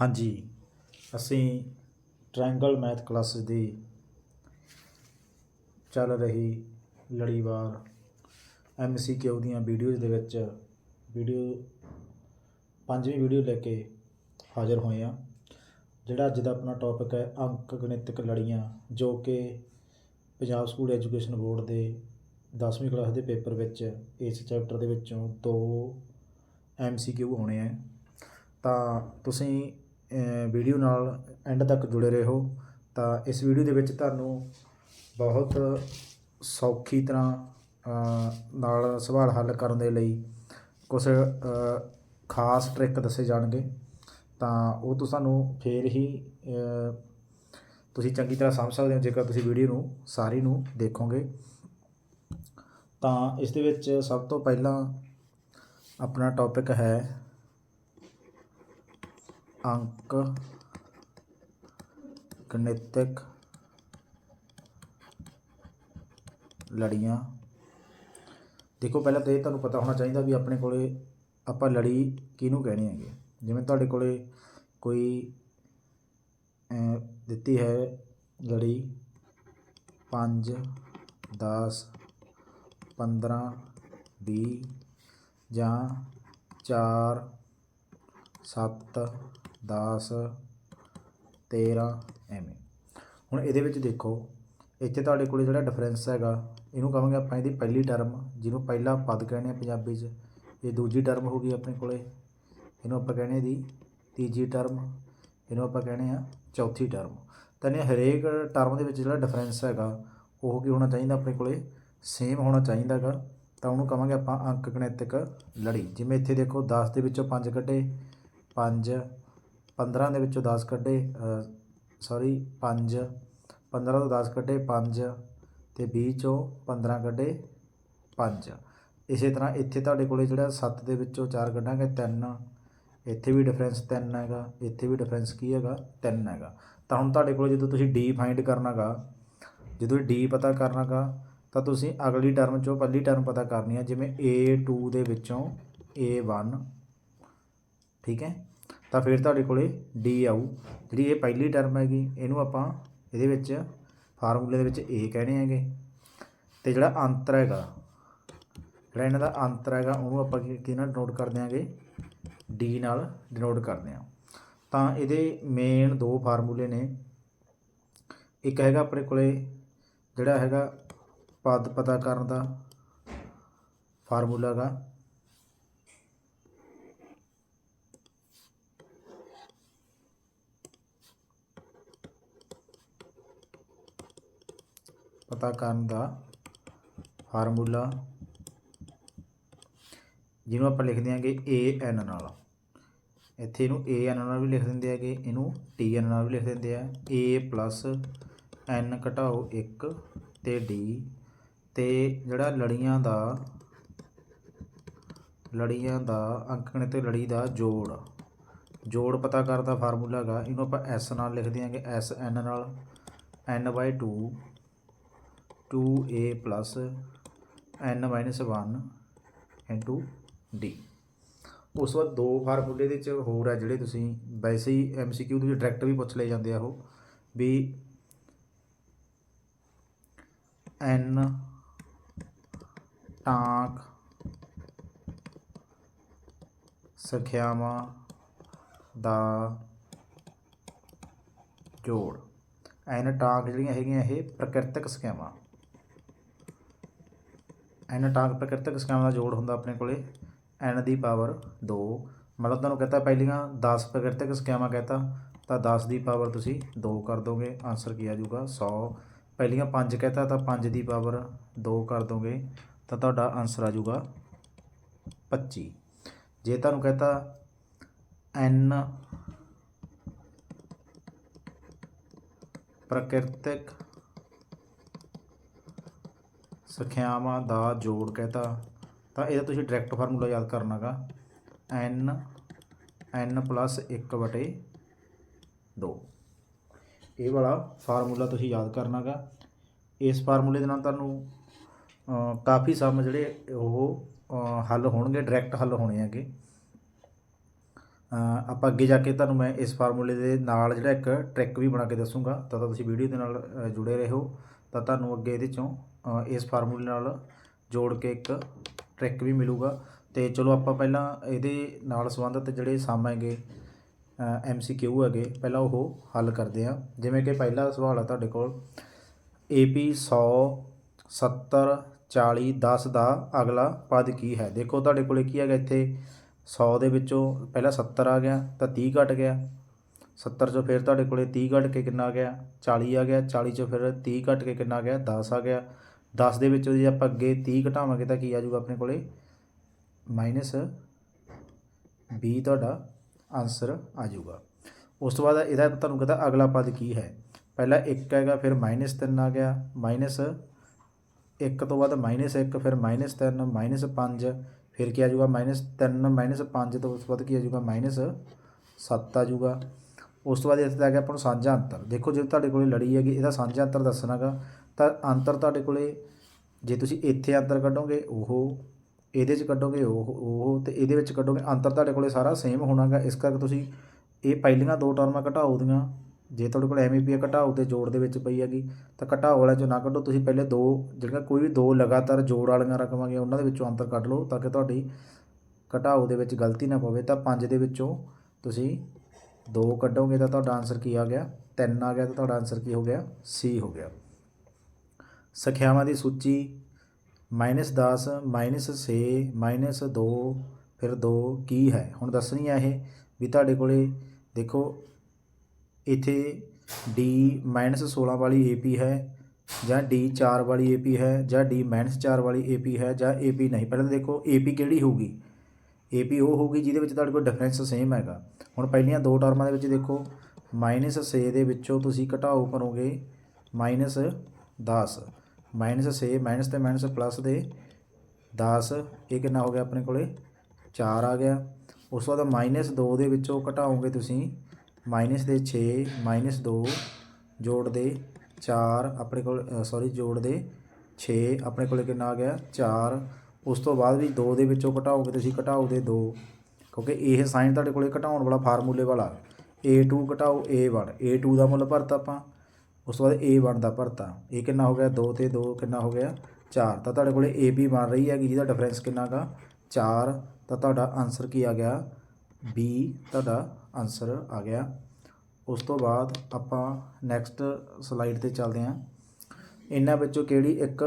ਹਾਂਜੀ, ਅਸੀਂ triangle math classes ਦੀ ਚੱਲ ਰਹੀ ਲੜੀਵਾਰ ਐਮਸੀਕਿਊ ਦੀਆਂ ਵੀਡੀਓਜ਼ ਦੇ ਵਿੱਚ ਵੀਡੀਓ ਪੰਜਵੀਂ ਵੀਡੀਓ ਲੈ ਕੇ ਹਾਜ਼ਰ ਹੋਏ ਹਾਂ। ਜਿਹੜਾ ਅੱਜ ਦਾ ਆਪਣਾ ਟੌਪਿਕ ਹੈ ਅੰਕ ਗਣਿਤਕ ਲੜੀਆਂ, ਜੋ ਕਿ ਪੰਜਾਬ ਸਕੂਲ ਐਜੂਕੇਸ਼ਨ ਬੋਰਡ ਦੇ 10ਵੀਂ ਕਲਾਸ ਦੇ ਪੇਪਰ ਵਿੱਚ ਇਸ ਚੈਪਟਰ ਦੇ ਵਿੱਚੋਂ ਦੋ ਐਮਸੀਕਿਊ ਹੋਣੇ ਆ ਤਾਂ ਤੁਸੀਂ ਵੀਡੀਓ ਨਾਲ ਐਂਡ ਤੱਕ ਜੁੜੇ ਰਹੋ, ਤਾਂ ਇਸ ਵੀਡੀਓ ਦੇ ਵਿੱਚ ਤੁਹਾਨੂੰ ਬਹੁਤ ਸੌਖੀ ਤਰ੍ਹਾਂ ਨਾਲ ਸਵਾਲ ਹੱਲ ਕਰਨ ਦੇ ਲਈ ਕੁਝ ਖਾਸ ਟ੍ਰਿਕ ਦੱਸੇ ਜਾਣਗੇ। ਤਾਂ ਉਹ ਤੋਂ ਸਾਨੂੰ ਫੇਰ ਹੀ ਤੁਸੀਂ ਚੰਗੀ ਤਰ੍ਹਾਂ ਸਮਝ ਸਕਦੇ ਹੋ, ਜੇਕਰ ਤੁਸੀਂ ਵੀਡੀਓ ਨੂੰ, ਸਾਰੀ ਨੂੰ ਦੇਖੋਗੇ। ਤਾਂ ਇਸ ਦੇ ਵਿੱਚ ਸਭ ਤੋਂ ਪਹਿਲਾਂ ਆਪਣਾ ਟੌਪਿਕ ਹੈ ਅੰਕ ਗਣਿਤਕ ਲੜੀਆਂ। ਦੇਖੋ, ਪਹਿਲਾਂ ਤਾਂ ਇਹ ਤੁਹਾਨੂੰ ਪਤਾ ਹੋਣਾ ਚਾਹੀਦਾ ਵੀ ਆਪਣੇ ਕੋਲੇ ਆਪਾਂ ਲੜੀ ਕਿਹਨੂੰ ਕਹਿਣੀ ਹੈਗੀ। ਜਿਵੇਂ ਤੁਹਾਡੇ ਕੋਲੇ ਕੋਈ ਦਿੱਤੀ ਹੈ ਲੜੀ 5 10 15 20 ਜਾਂ 4 7 10 13 ਐਵੇਂ। ਹੁਣ ਇਹਦੇ ਵਿੱਚ ਦੇਖੋ, ਇੱਥੇ ਤੁਹਾਡੇ ਕੋਲੇ ਜਿਹੜਾ ਡਿਫਰੈਂਸ ਹੈਗਾ, ਇਹਨੂੰ ਕਹਾਂਗੇ ਆਪਾਂ ਇਹਦੀ ਪਹਿਲੀ ਟਰਮ ਜਿਹਨੂੰ ਪਹਿਲਾ ਪਦ ਕਹਿੰਦੇ ਆ ਪੰਜਾਬੀ 'ਚ। ਇਹ ਦੂਜੀ ਟਰਮ ਹੋ ਗਈ ਆਪਣੇ ਕੋਲੇ। ਇਹਨੂੰ ਆਪਾਂ ਕਹਿੰਦੇ ਦੀ ਤੀਜੀ ਟਰਮ ਇਹਨੂੰ ਆਪਾਂ ਕਹਿੰਦੇ ਆ ਚੌਥੀ ਟਰਮ ਤਾਂ ਇਹ ਹਰੇਕ ਟਰਮ ਦੇ ਵਿੱਚ ਜਿਹੜਾ ਡਿਫਰੈਂਸ ਹੈਗਾ, ਉਹ ਕੀ ਹੋਣਾ ਚਾਹੀਦਾ ਆਪਣੇ ਕੋਲੇ? ਸੇਮ ਹੋਣਾ ਚਾਹੀਦਾ ਹੈਗਾ। ਤਾਂ ਉਹਨੂੰ ਕਹਾਂਗੇ ਆਪਾਂ ਅੰਕ ਗਣਿਤਕ ਲੜੀ। ਜਿਵੇਂ ਇੱਥੇ ਦੇਖੋ 10 ਦੇ ਵਿੱਚੋਂ 5 ਕੱਢੇ। 5 15 ਦੇ ਵਿੱਚੋਂ ਦਸ ਕੱਢੇ ਸੋਰੀ ਪੰਜ। ਪੰਦਰਾਂ ਤੋਂ ਦਸ ਕੱਢੇ, ਪੰਜ। ਅਤੇ ਵੀਹ ਚੋਂ 15 ਕੱਢੇ, ਪੰਜ। ਇਸੇ ਤਰ੍ਹਾਂ ਇੱਥੇ ਤੁਹਾਡੇ ਕੋਲੇ ਜਿਹੜਾ ਸੱਤ ਦੇ ਵਿੱਚੋਂ ਚਾਰ ਕੱਢਾਂਗੇ, ਤਿੰਨ। ਇੱਥੇ ਵੀ ਡਿਫਰੈਂਸ ਤਿੰਨ ਹੈਗਾ, ਇੱਥੇ ਵੀ ਡਿਫਰੈਂਸ ਕੀ ਹੈਗਾ, ਤਿੰਨ ਹੈਗਾ। ਤਾਂ ਹੁਣ ਤੁਹਾਡੇ ਕੋਲ ਜਦੋਂ ਤੁਸੀਂ ਡੀ ਫਾਈਂਡ ਕਰਨਾਗਾ, ਜਦੋਂ ਡੀ ਪਤਾ ਕਰਨਾਗਾ, ਤਾਂ ਤੁਸੀਂ ਅਗਲੀ ਟਰਮ ਚੋਂ ਪਹਿਲੀ ਟਰਮ ਪਤਾ ਕਰਨੀ ਹੈ ਜਿਵੇਂ A2 ਦੇ ਵਿੱਚੋਂ A1 ਠੀਕ ਹੈ? ਤਾਂ ਫਿਰ ਤੁਹਾਡੇ ਕੋਲੇ ਡੀ ਆਊ। ਜਿਹੜੀ ਇਹ ਪਹਿਲੀ ਟਰਮ ਹੈਗੀ, ਇਹਨੂੰ ਆਪਾਂ ਇਹਦੇ ਵਿੱਚ ਫਾਰਮੂਲੇ ਦੇ ਵਿੱਚ ਏ ਕਹਿਣੇ ਹੈਗੇ। ਤੇ ਜਿਹੜਾ ਅੰਤਰ ਹੈਗਾ, ਜਿਹੜਾ ਇਹਨਾਂ ਦਾ ਅੰਤਰ ਹੈਗਾ, ਉਹਨੂੰ ਆਪਾਂ ਕੀ ਕੀ ਨਾਲ ਡਿਨੋਟ ਕਰਦੇ ਦਿਆਂਗੇ ਡੀ ਨਾਲ ਡਿਨੋਟ ਕਰਦੇ ਹਾਂ। ਤਾਂ ਇਹਦੇ ਮੇਨ ਦੋ ਫਾਰਮੂਲੇ ਨੇ। ਇੱਕ ਹੈਗਾ ਆਪਣੇ ਕੋਲੇ, ਜਿਹੜਾ ਹੈਗਾ ਪਦ ਪਤਾ ਕਰਨ ਦਾ ਫਾਰਮੂਲਾ ਹੈਗਾ। ਪਤਾ ਕਰਨ ਦਾ ਫਾਰਮੂਲਾ ਜਿਹਨੂੰ ਆਪਾਂ ਲਿਖਦੇ ਲਿਖ ਦਿਆਂਗੇ an ਨਾਲ। ਇੱਥੇ ਇਹਨੂੰ an ਨਾਲ ਵੀ ਲਿਖ ਦਿੰਦੇ ਹੈਗੇ, ਇਹਨੂੰ tn ਨਾਲ ਵੀ ਲਿਖ ਦਿੰਦੇ ਆ। A n ਘਟਾਓ 1 ਤੇ d ਤੇ ਜਿਹੜਾ ਲੜੀਆਂ ਦਾ ਲੜੀਆਂ ਦਾ ਅੰਕਣ ਗਣਿਤ ਤੇ ਲੜੀ ਦਾ ਜੋੜ। ਜੋੜ ਪਤਾ ਕਰਦਾ ਫਾਰਮੂਲਾ ਹੈਗਾ, ਇਹਨੂੰ ਆਪਾਂ s ਨਾਲ ਲਿਖਦੇ ਲਿਖ ਦਿਆਂਗੇ sn ਨਾਲ। N/2 two A plus N minus one into D ਉਸ ਤੋਂ ਬਾਅਦ ਦੋ ਫਾਰਮੂਲੇ ਦੇ ਵਿੱਚ ਹੋਰ ਆ ਜਿਹੜੇ ਤੁਸੀਂ ਵੈਸੇ ਹੀ ਐਮਸੀਕਿਊ ਦੇ ਵਿੱਚ ਡਾਇਰੈਕਟ ਵੀ ਪੁੱਛ ਲਏ ਜਾਂਦੇ ਆ ਉਹ, ਵੀ ਐਨ ਟਾਂਕ ਸੰਖਿਆਵਾਂ ਦਾ ਜੋੜ। ਐਨ ਟਾਂਕ ਜਿਹੜੀਆਂ ਹੈਗੀਆਂ ਇਹ ਪ੍ਰਕਿਰਤਕ ਸੰਖਿਆਵਾਂ। ਐਨ ਟਾਂਕ ਪ੍ਰਕਿਰਤਕ ਸੰਖਿਆਵਾਂ ਦਾ ਜੋੜ ਹੁੰਦਾ ਆਪਣੇ ਕੋਲੇ, ਐਨ ਦੀ ਪਾਵਰ 2 ਮਤਲਬ ਤੁਹਾਨੂੰ ਕਹਤਾ ਪਹਿਲੀਆਂ 10 ਪ੍ਰਕਿਰਤਕ ਸੰਖਿਆਵਾਂ ਕਹਤਾ, ਤਾਂ 10 ਦੀ ਪਾਵਰ ਤੁਸੀਂ 2 ਕਰ ਦੋਗੇ ਆਨਸਰ ਕੀ ਆ ਜਾਊਗਾ? 100 ਪਹਿਲੀਆਂ 5 ਕਹਤਾ, ਤਾਂ 5 ਦੀ ਪਾਵਰ 2 ਕਰ ਦੋਗੇ, ਤਾਂ ਤੁਹਾਡਾ ਆਨਸਰ ਆ ਜਾਊਗਾ 25 ਜੇ ਤੁਹਾਨੂੰ ਕਹਤਾ ਐਨ ਪ੍ਰਕਿਰਤਕ ਸੰਖਿਆਵਾਂ ਦਾ ਜੋੜ ਕਹਤਾ ਤਾਂ ਇਹਦਾ ਤੁਸੀਂ ਡਾਇਰੈਕਟ ਫਾਰਮੂਲਾ ਯਾਦ ਕਰਨਾਗਾ। N n 1 ਵਟੇ 2 ਇਹ ਵਾਲਾ ਫਾਰਮੂਲਾ ਤੁਸੀਂ ਯਾਦ ਕਰਨਾਗਾ। ਇਸ ਫਾਰਮੂਲੇ ਦੇ ਨਾਲ ਤੁਹਾਨੂੰ ਕਾਫੀ ਸਮ ਜਿਹੜੇ ਉਹ ਹੱਲ ਹੋਣਗੇ ਡਾਇਰੈਕਟ ਹੱਲ ਹੋਣੇ ਹੈਗੇ। ਆਪਾਂ ਅੱਗੇ ਜਾ ਕੇ ਤੁਹਾਨੂੰ ਮੈਂ ਇਸ ਫਾਰਮੂਲੇ ਦੇ ਨਾਲ ਜਿਹੜਾ ਇੱਕ ਟ੍ਰਿਕ ਵੀ ਬਣਾ ਕੇ ਦੱਸੂਗਾ। ਤਾਂ ਤੁਸੀਂ ਵੀਡੀਓ ਦੇ ਨਾਲ ਅ, ਜੁੜੇ ਰਹੋ। ਤਾਂ ਤੁਹਾਨੂੰ ਅੱਗੇ ਇਹਦੇ ਚੋਂ ਇਸ ਫਾਰਮੂਲੇ ਨਾਲ ਜੋੜ ਕੇ ਇੱਕ ਟ੍ਰਿਕ ਵੀ ਮਿਲੂਗਾ। ਤੇ ਚਲੋ ਆਪਾਂ ਪਹਿਲਾਂ ਇਹਦੇ ਨਾਲ ਸੰਬੰਧਿਤ ਜਿਹੜੇ ਸਮ ਹੈਗੇ ਐੱਮ ਸੀ ਕਿਊ ਹੈਗੇ, ਪਹਿਲਾਂ ਉਹ ਹੱਲ ਕਰਦੇ ਹਾਂ। ਜਿਵੇਂ ਕਿ ਪਹਿਲਾ ਸਵਾਲ ਆ ਤੁਹਾਡੇ ਕੋਲ AP 100 70 40 10 ਦਾ ਅਗਲਾ ਪਦ ਕੀ ਹੈ? ਦੇਖੋ ਤੁਹਾਡੇ ਕੋਲੇ ਕੀ ਹੈਗਾ ਇੱਥੇ 100 ਦੇ ਵਿੱਚੋਂ ਪਹਿਲਾਂ 70 ਆ ਗਿਆ, ਤਾਂ 30 ਘਟ ਗਿਆ। 70 ਚੋਂ ਫਿਰ ਤੁਹਾਡੇ ਕੋਲੇ 30 ਘਟ ਕੇ ਕਿੰਨਾ ਆ ਗਿਆ? 40 ਆ ਗਿਆ 40 ਚੋਂ ਫਿਰ 30 ਘਟ ਕੇ ਕਿੰਨਾ ਆ ਗਿਆ? 10 ਆ ਗਿਆ। 10 ਦੇ ਵਿੱਚੋਂ ਜੇ ਆਪਾਂ ਅੱਗੇ 30 ਘਟਾਵਾਂਗੇ ਤਾਂ ਕੀ ਆ ਜਾਊਗਾ ਆਪਣੇ ਕੋਲੇ? ਮਾਈਨਸ 20 ਤੁਹਾਡਾ ਆਨਸਰ ਆ ਜਾਊਗਾ। ਉਸ ਤੋਂ ਬਾਅਦ ਇਹਦਾ ਤੁਹਾਨੂੰ ਕਹਤਾ ਅਗਲਾ ਪਦ ਕੀ ਹੈ? ਪਹਿਲਾਂ 1 ਹੈਗਾ, ਫਿਰ ਮਾਈਨਸ 3 ਆ ਗਿਆ, ਮਾਈਨਸ 1 ਤੋਂ ਬਾਅਦ ਮਾਈਨਸ 1 ਫਿਰ ਮਾਈਨਸ 3 ਮਾਈਨਸ 5 ਫਿਰ ਕੀ ਆ ਜਾਊਗਾ? ਮਾਈਨਸ 3 ਮਾਈਨਸ 5 ਤੋਂ ਉਸ ਤੋਂ ਬਾਅਦ ਕੀ ਆ ਜਾਊਗਾ? ਮਾਈਨਸ 7 ਆ ਜਾਊਗਾ। ਉਸ ਤੋਂ ਬਾਅਦ ਇੱਥੇ ਆ ਗਿਆ ਆਪਾਂ ਨੂੰ ਸਾਂਝਾ ਅੰਤਰ। ਦੇਖੋ ਜੇ ਤੁਹਾਡੇ ਕੋਲੇ ਲੜੀ ਹੈਗੀ, ਇਹਦਾ ਸਾਂਝਾ ਅੰਤਰ ਦੱਸਣਾਗਾ। ਤਾਂ ਅੰਤਰ ਤੁਹਾਡੇ ਕੋਲੇ, ਜੇ ਤੁਸੀਂ ਇੱਥੇ ਅੰਤਰ ਕੱਢੋਗੇ, ਉਹ, ਇਹਦੇ 'ਚ ਕੱਢੋਗੇ, ਉਹ ਉਹ, ਤੇ ਇਹਦੇ ਵਿੱਚ ਕੱਢੋਗੇ, ਅੰਤਰ ਤੁਹਾਡੇ ਕੋਲੇ ਸਾਰਾ ਸੇਮ ਹੋਣਾਗਾ। ਇਸ ਕਰਕੇ ਤੁਸੀਂ ਇਹ ਪਹਿਲੀਆਂ ਦੋ ਟਰਮਾਂ ਘਟਾਓ ਦੀਆਂ। ਜੇ ਤੁਹਾਡੇ ਕੋਲ ਐਵੇਂ ਪਈ ਹੈ ਘਟਾਓ ਤੇ ਜੋੜ ਦੇ ਵਿੱਚ ਪਈ ਹੈਗੀ, ਤਾਂ ਘਟਾਓ ਵਾਲਾ ਚੋਂ ਨਾ ਕੱਢੋ। ਤੁਸੀਂ ਪਹਿਲੇ ਦੋ, ਜਿਹੜੀਆਂ ਕੋਈ ਵੀ ਦੋ ਲਗਾਤਾਰ ਜੋੜ ਵਾਲੀਆਂ ਰਕਮਾਂ ਗਈਆਂ ਉਹਨਾਂ ਦੇ ਵਿੱਚੋਂ ਅੰਤਰ ਕੱਢ ਲਓ, ਤਾਂ ਕਿ ਤੁਹਾਡੀ ਘਟਾਓ ਦੇ ਵਿੱਚ ਗਲਤੀ ਨਾ ਪਵੇ। ਤਾਂ ਪੰਜ ਦੇ ਵਿੱਚੋਂ ਤੁਸੀਂ ਦੋ ਕੱਢੋਗੇ ਤਾਂ ਤੁਹਾਡਾ ਆਨਸਰ ਕੀ ਆ ਗਿਆ? ਤਿੰਨ ਆ ਗਿਆ ਤਾਂ ਤੁਹਾਡਾ ਆਨਸਰ ਕੀ ਹੋ ਗਿਆ? ਸੀ ਹੋ ਗਿਆ। ਸੰਖਿਆਵਾਂ ਦੀ ਸੂਚੀ ਮਾਈਨਸ 10 ਮਾਈਨਸ 6 ਮਾਈਨਸ 2 ਫਿਰ 2 ਕੀ ਹੈ? ਹੁਣ ਦੱਸਣੀ ਆ ਇਹ ਵੀ ਤੁਹਾਡੇ ਕੋਲੇ ਦੇਖੋ, ਇੱਥੇ D ਮਾਈਨਸ 16 ਵਾਲੀ AP ਹੈ ਜਾਂ D 4 ਵਾਲੀ AP ਹੈ ਜਾਂ D ਮਾਈਨਸ 4 ਵਾਲੀ AP ਹੈ ਜਾਂ AP ਨਹੀਂ। ਪਹਿਲਾਂ ਤਾਂ ਦੇਖੋ AP ਕਿਹੜੀ ਹੋਊਗੀ? AP ਉਹ ਹੋਊਗੀ ਜਿਹਦੇ ਵਿੱਚ ਤੁਹਾਡੇ ਕੋਲ ਡਿਫਰੈਂਸ ਸੇਮ ਹੈਗਾ। ਹੁਣ ਪਹਿਲੀਆਂ ਦੋ ਟਰਮਾਂ ਦੇ ਵਿੱਚ ਦੇਖੋ, ਮਾਈਨਸ 6 ਦੇ ਵਿੱਚੋਂ ਤੁਸੀਂ ਘਟਾਓ ਕਰੋਗੇ ਮਾਈਨਸ 10 ਮਾਈਨਸ 6 ਮਾਈਨਸ ਤੇ ਮਾਈਨਸ ਪਲੱਸ ਦੇ 10 ਇਹ ਕਿੰਨਾ ਹੋ ਗਿਆ ਆਪਣੇ ਕੋਲੇ? 4 ਆ ਗਿਆ। ਉਸ ਤੋਂ ਬਾਅਦ ਮਾਈਨਸ 2 ਦੇ ਵਿੱਚੋਂ ਘਟਾਓਗੇ ਤੁਸੀਂ, ਮਾਈਨਸ ਦੇ 6 ਮਾਈਨਸ 2 ਜੋੜ ਦੇ 4 ਆਪਣੇ ਕੋਲ ਸੌਰੀ ਜੋੜ ਦੇ 6 ਆਪਣੇ ਕੋਲੇ ਕਿੰਨਾ ਆ ਗਿਆ? 4 ਉਸ ਤੋਂ ਬਾਅਦ ਵੀ 2 ਦੇ ਵਿੱਚੋਂ ਘਟਾਓਗੇ ਤੁਸੀਂ, ਘਟਾਓ ਦੇ 2 ਕਿਉਂਕਿ ਇਹ ਸਾਈਨ ਤੁਹਾਡੇ ਕੋਲੇ ਘਟਾਉਣ ਵਾਲਾ ਫਾਰਮੂਲੇ ਵਾਲਾ। A2 ਘਟਾਓ a1 a2 ਦਾ ਮੁੱਲ ਭਰਤਾ ਆਪਾਂ। ਉਸ ਤੋਂ ਬਾਅਦ a1 ਦਾ ਭਰਤਾ। ਇਹ ਕਿੰਨਾ ਹੋ ਗਿਆ? 2 ਤੇ 2 ਕਿੰਨਾ ਹੋ ਗਿਆ? 4 ਤਾਂ ਤੁਹਾਡੇ ਕੋਲੇ ab ਬਣ ਰਹੀ ਹੈਗੀ ਜਿਹਦਾ ਡਿਫਰੈਂਸ ਕਿੰਨਾ ਗਾ? 4 ਤਾਂ ਤੁਹਾਡਾ ਆਨਸਰ ਕੀ ਆ ਗਿਆ? B, ਤੁਹਾਡਾ ਆਨਸਰ ਆ ਗਿਆ। ਉਸ ਤੋਂ ਬਾਅਦ ਆਪਾਂ ਨੈਕਸਟ ਸਲਾਈਡ ਤੇ ਚੱਲਦੇ ਹਾਂ। ਇਹਨਾਂ ਵਿੱਚੋਂ ਕਿਹੜੀ ਇੱਕ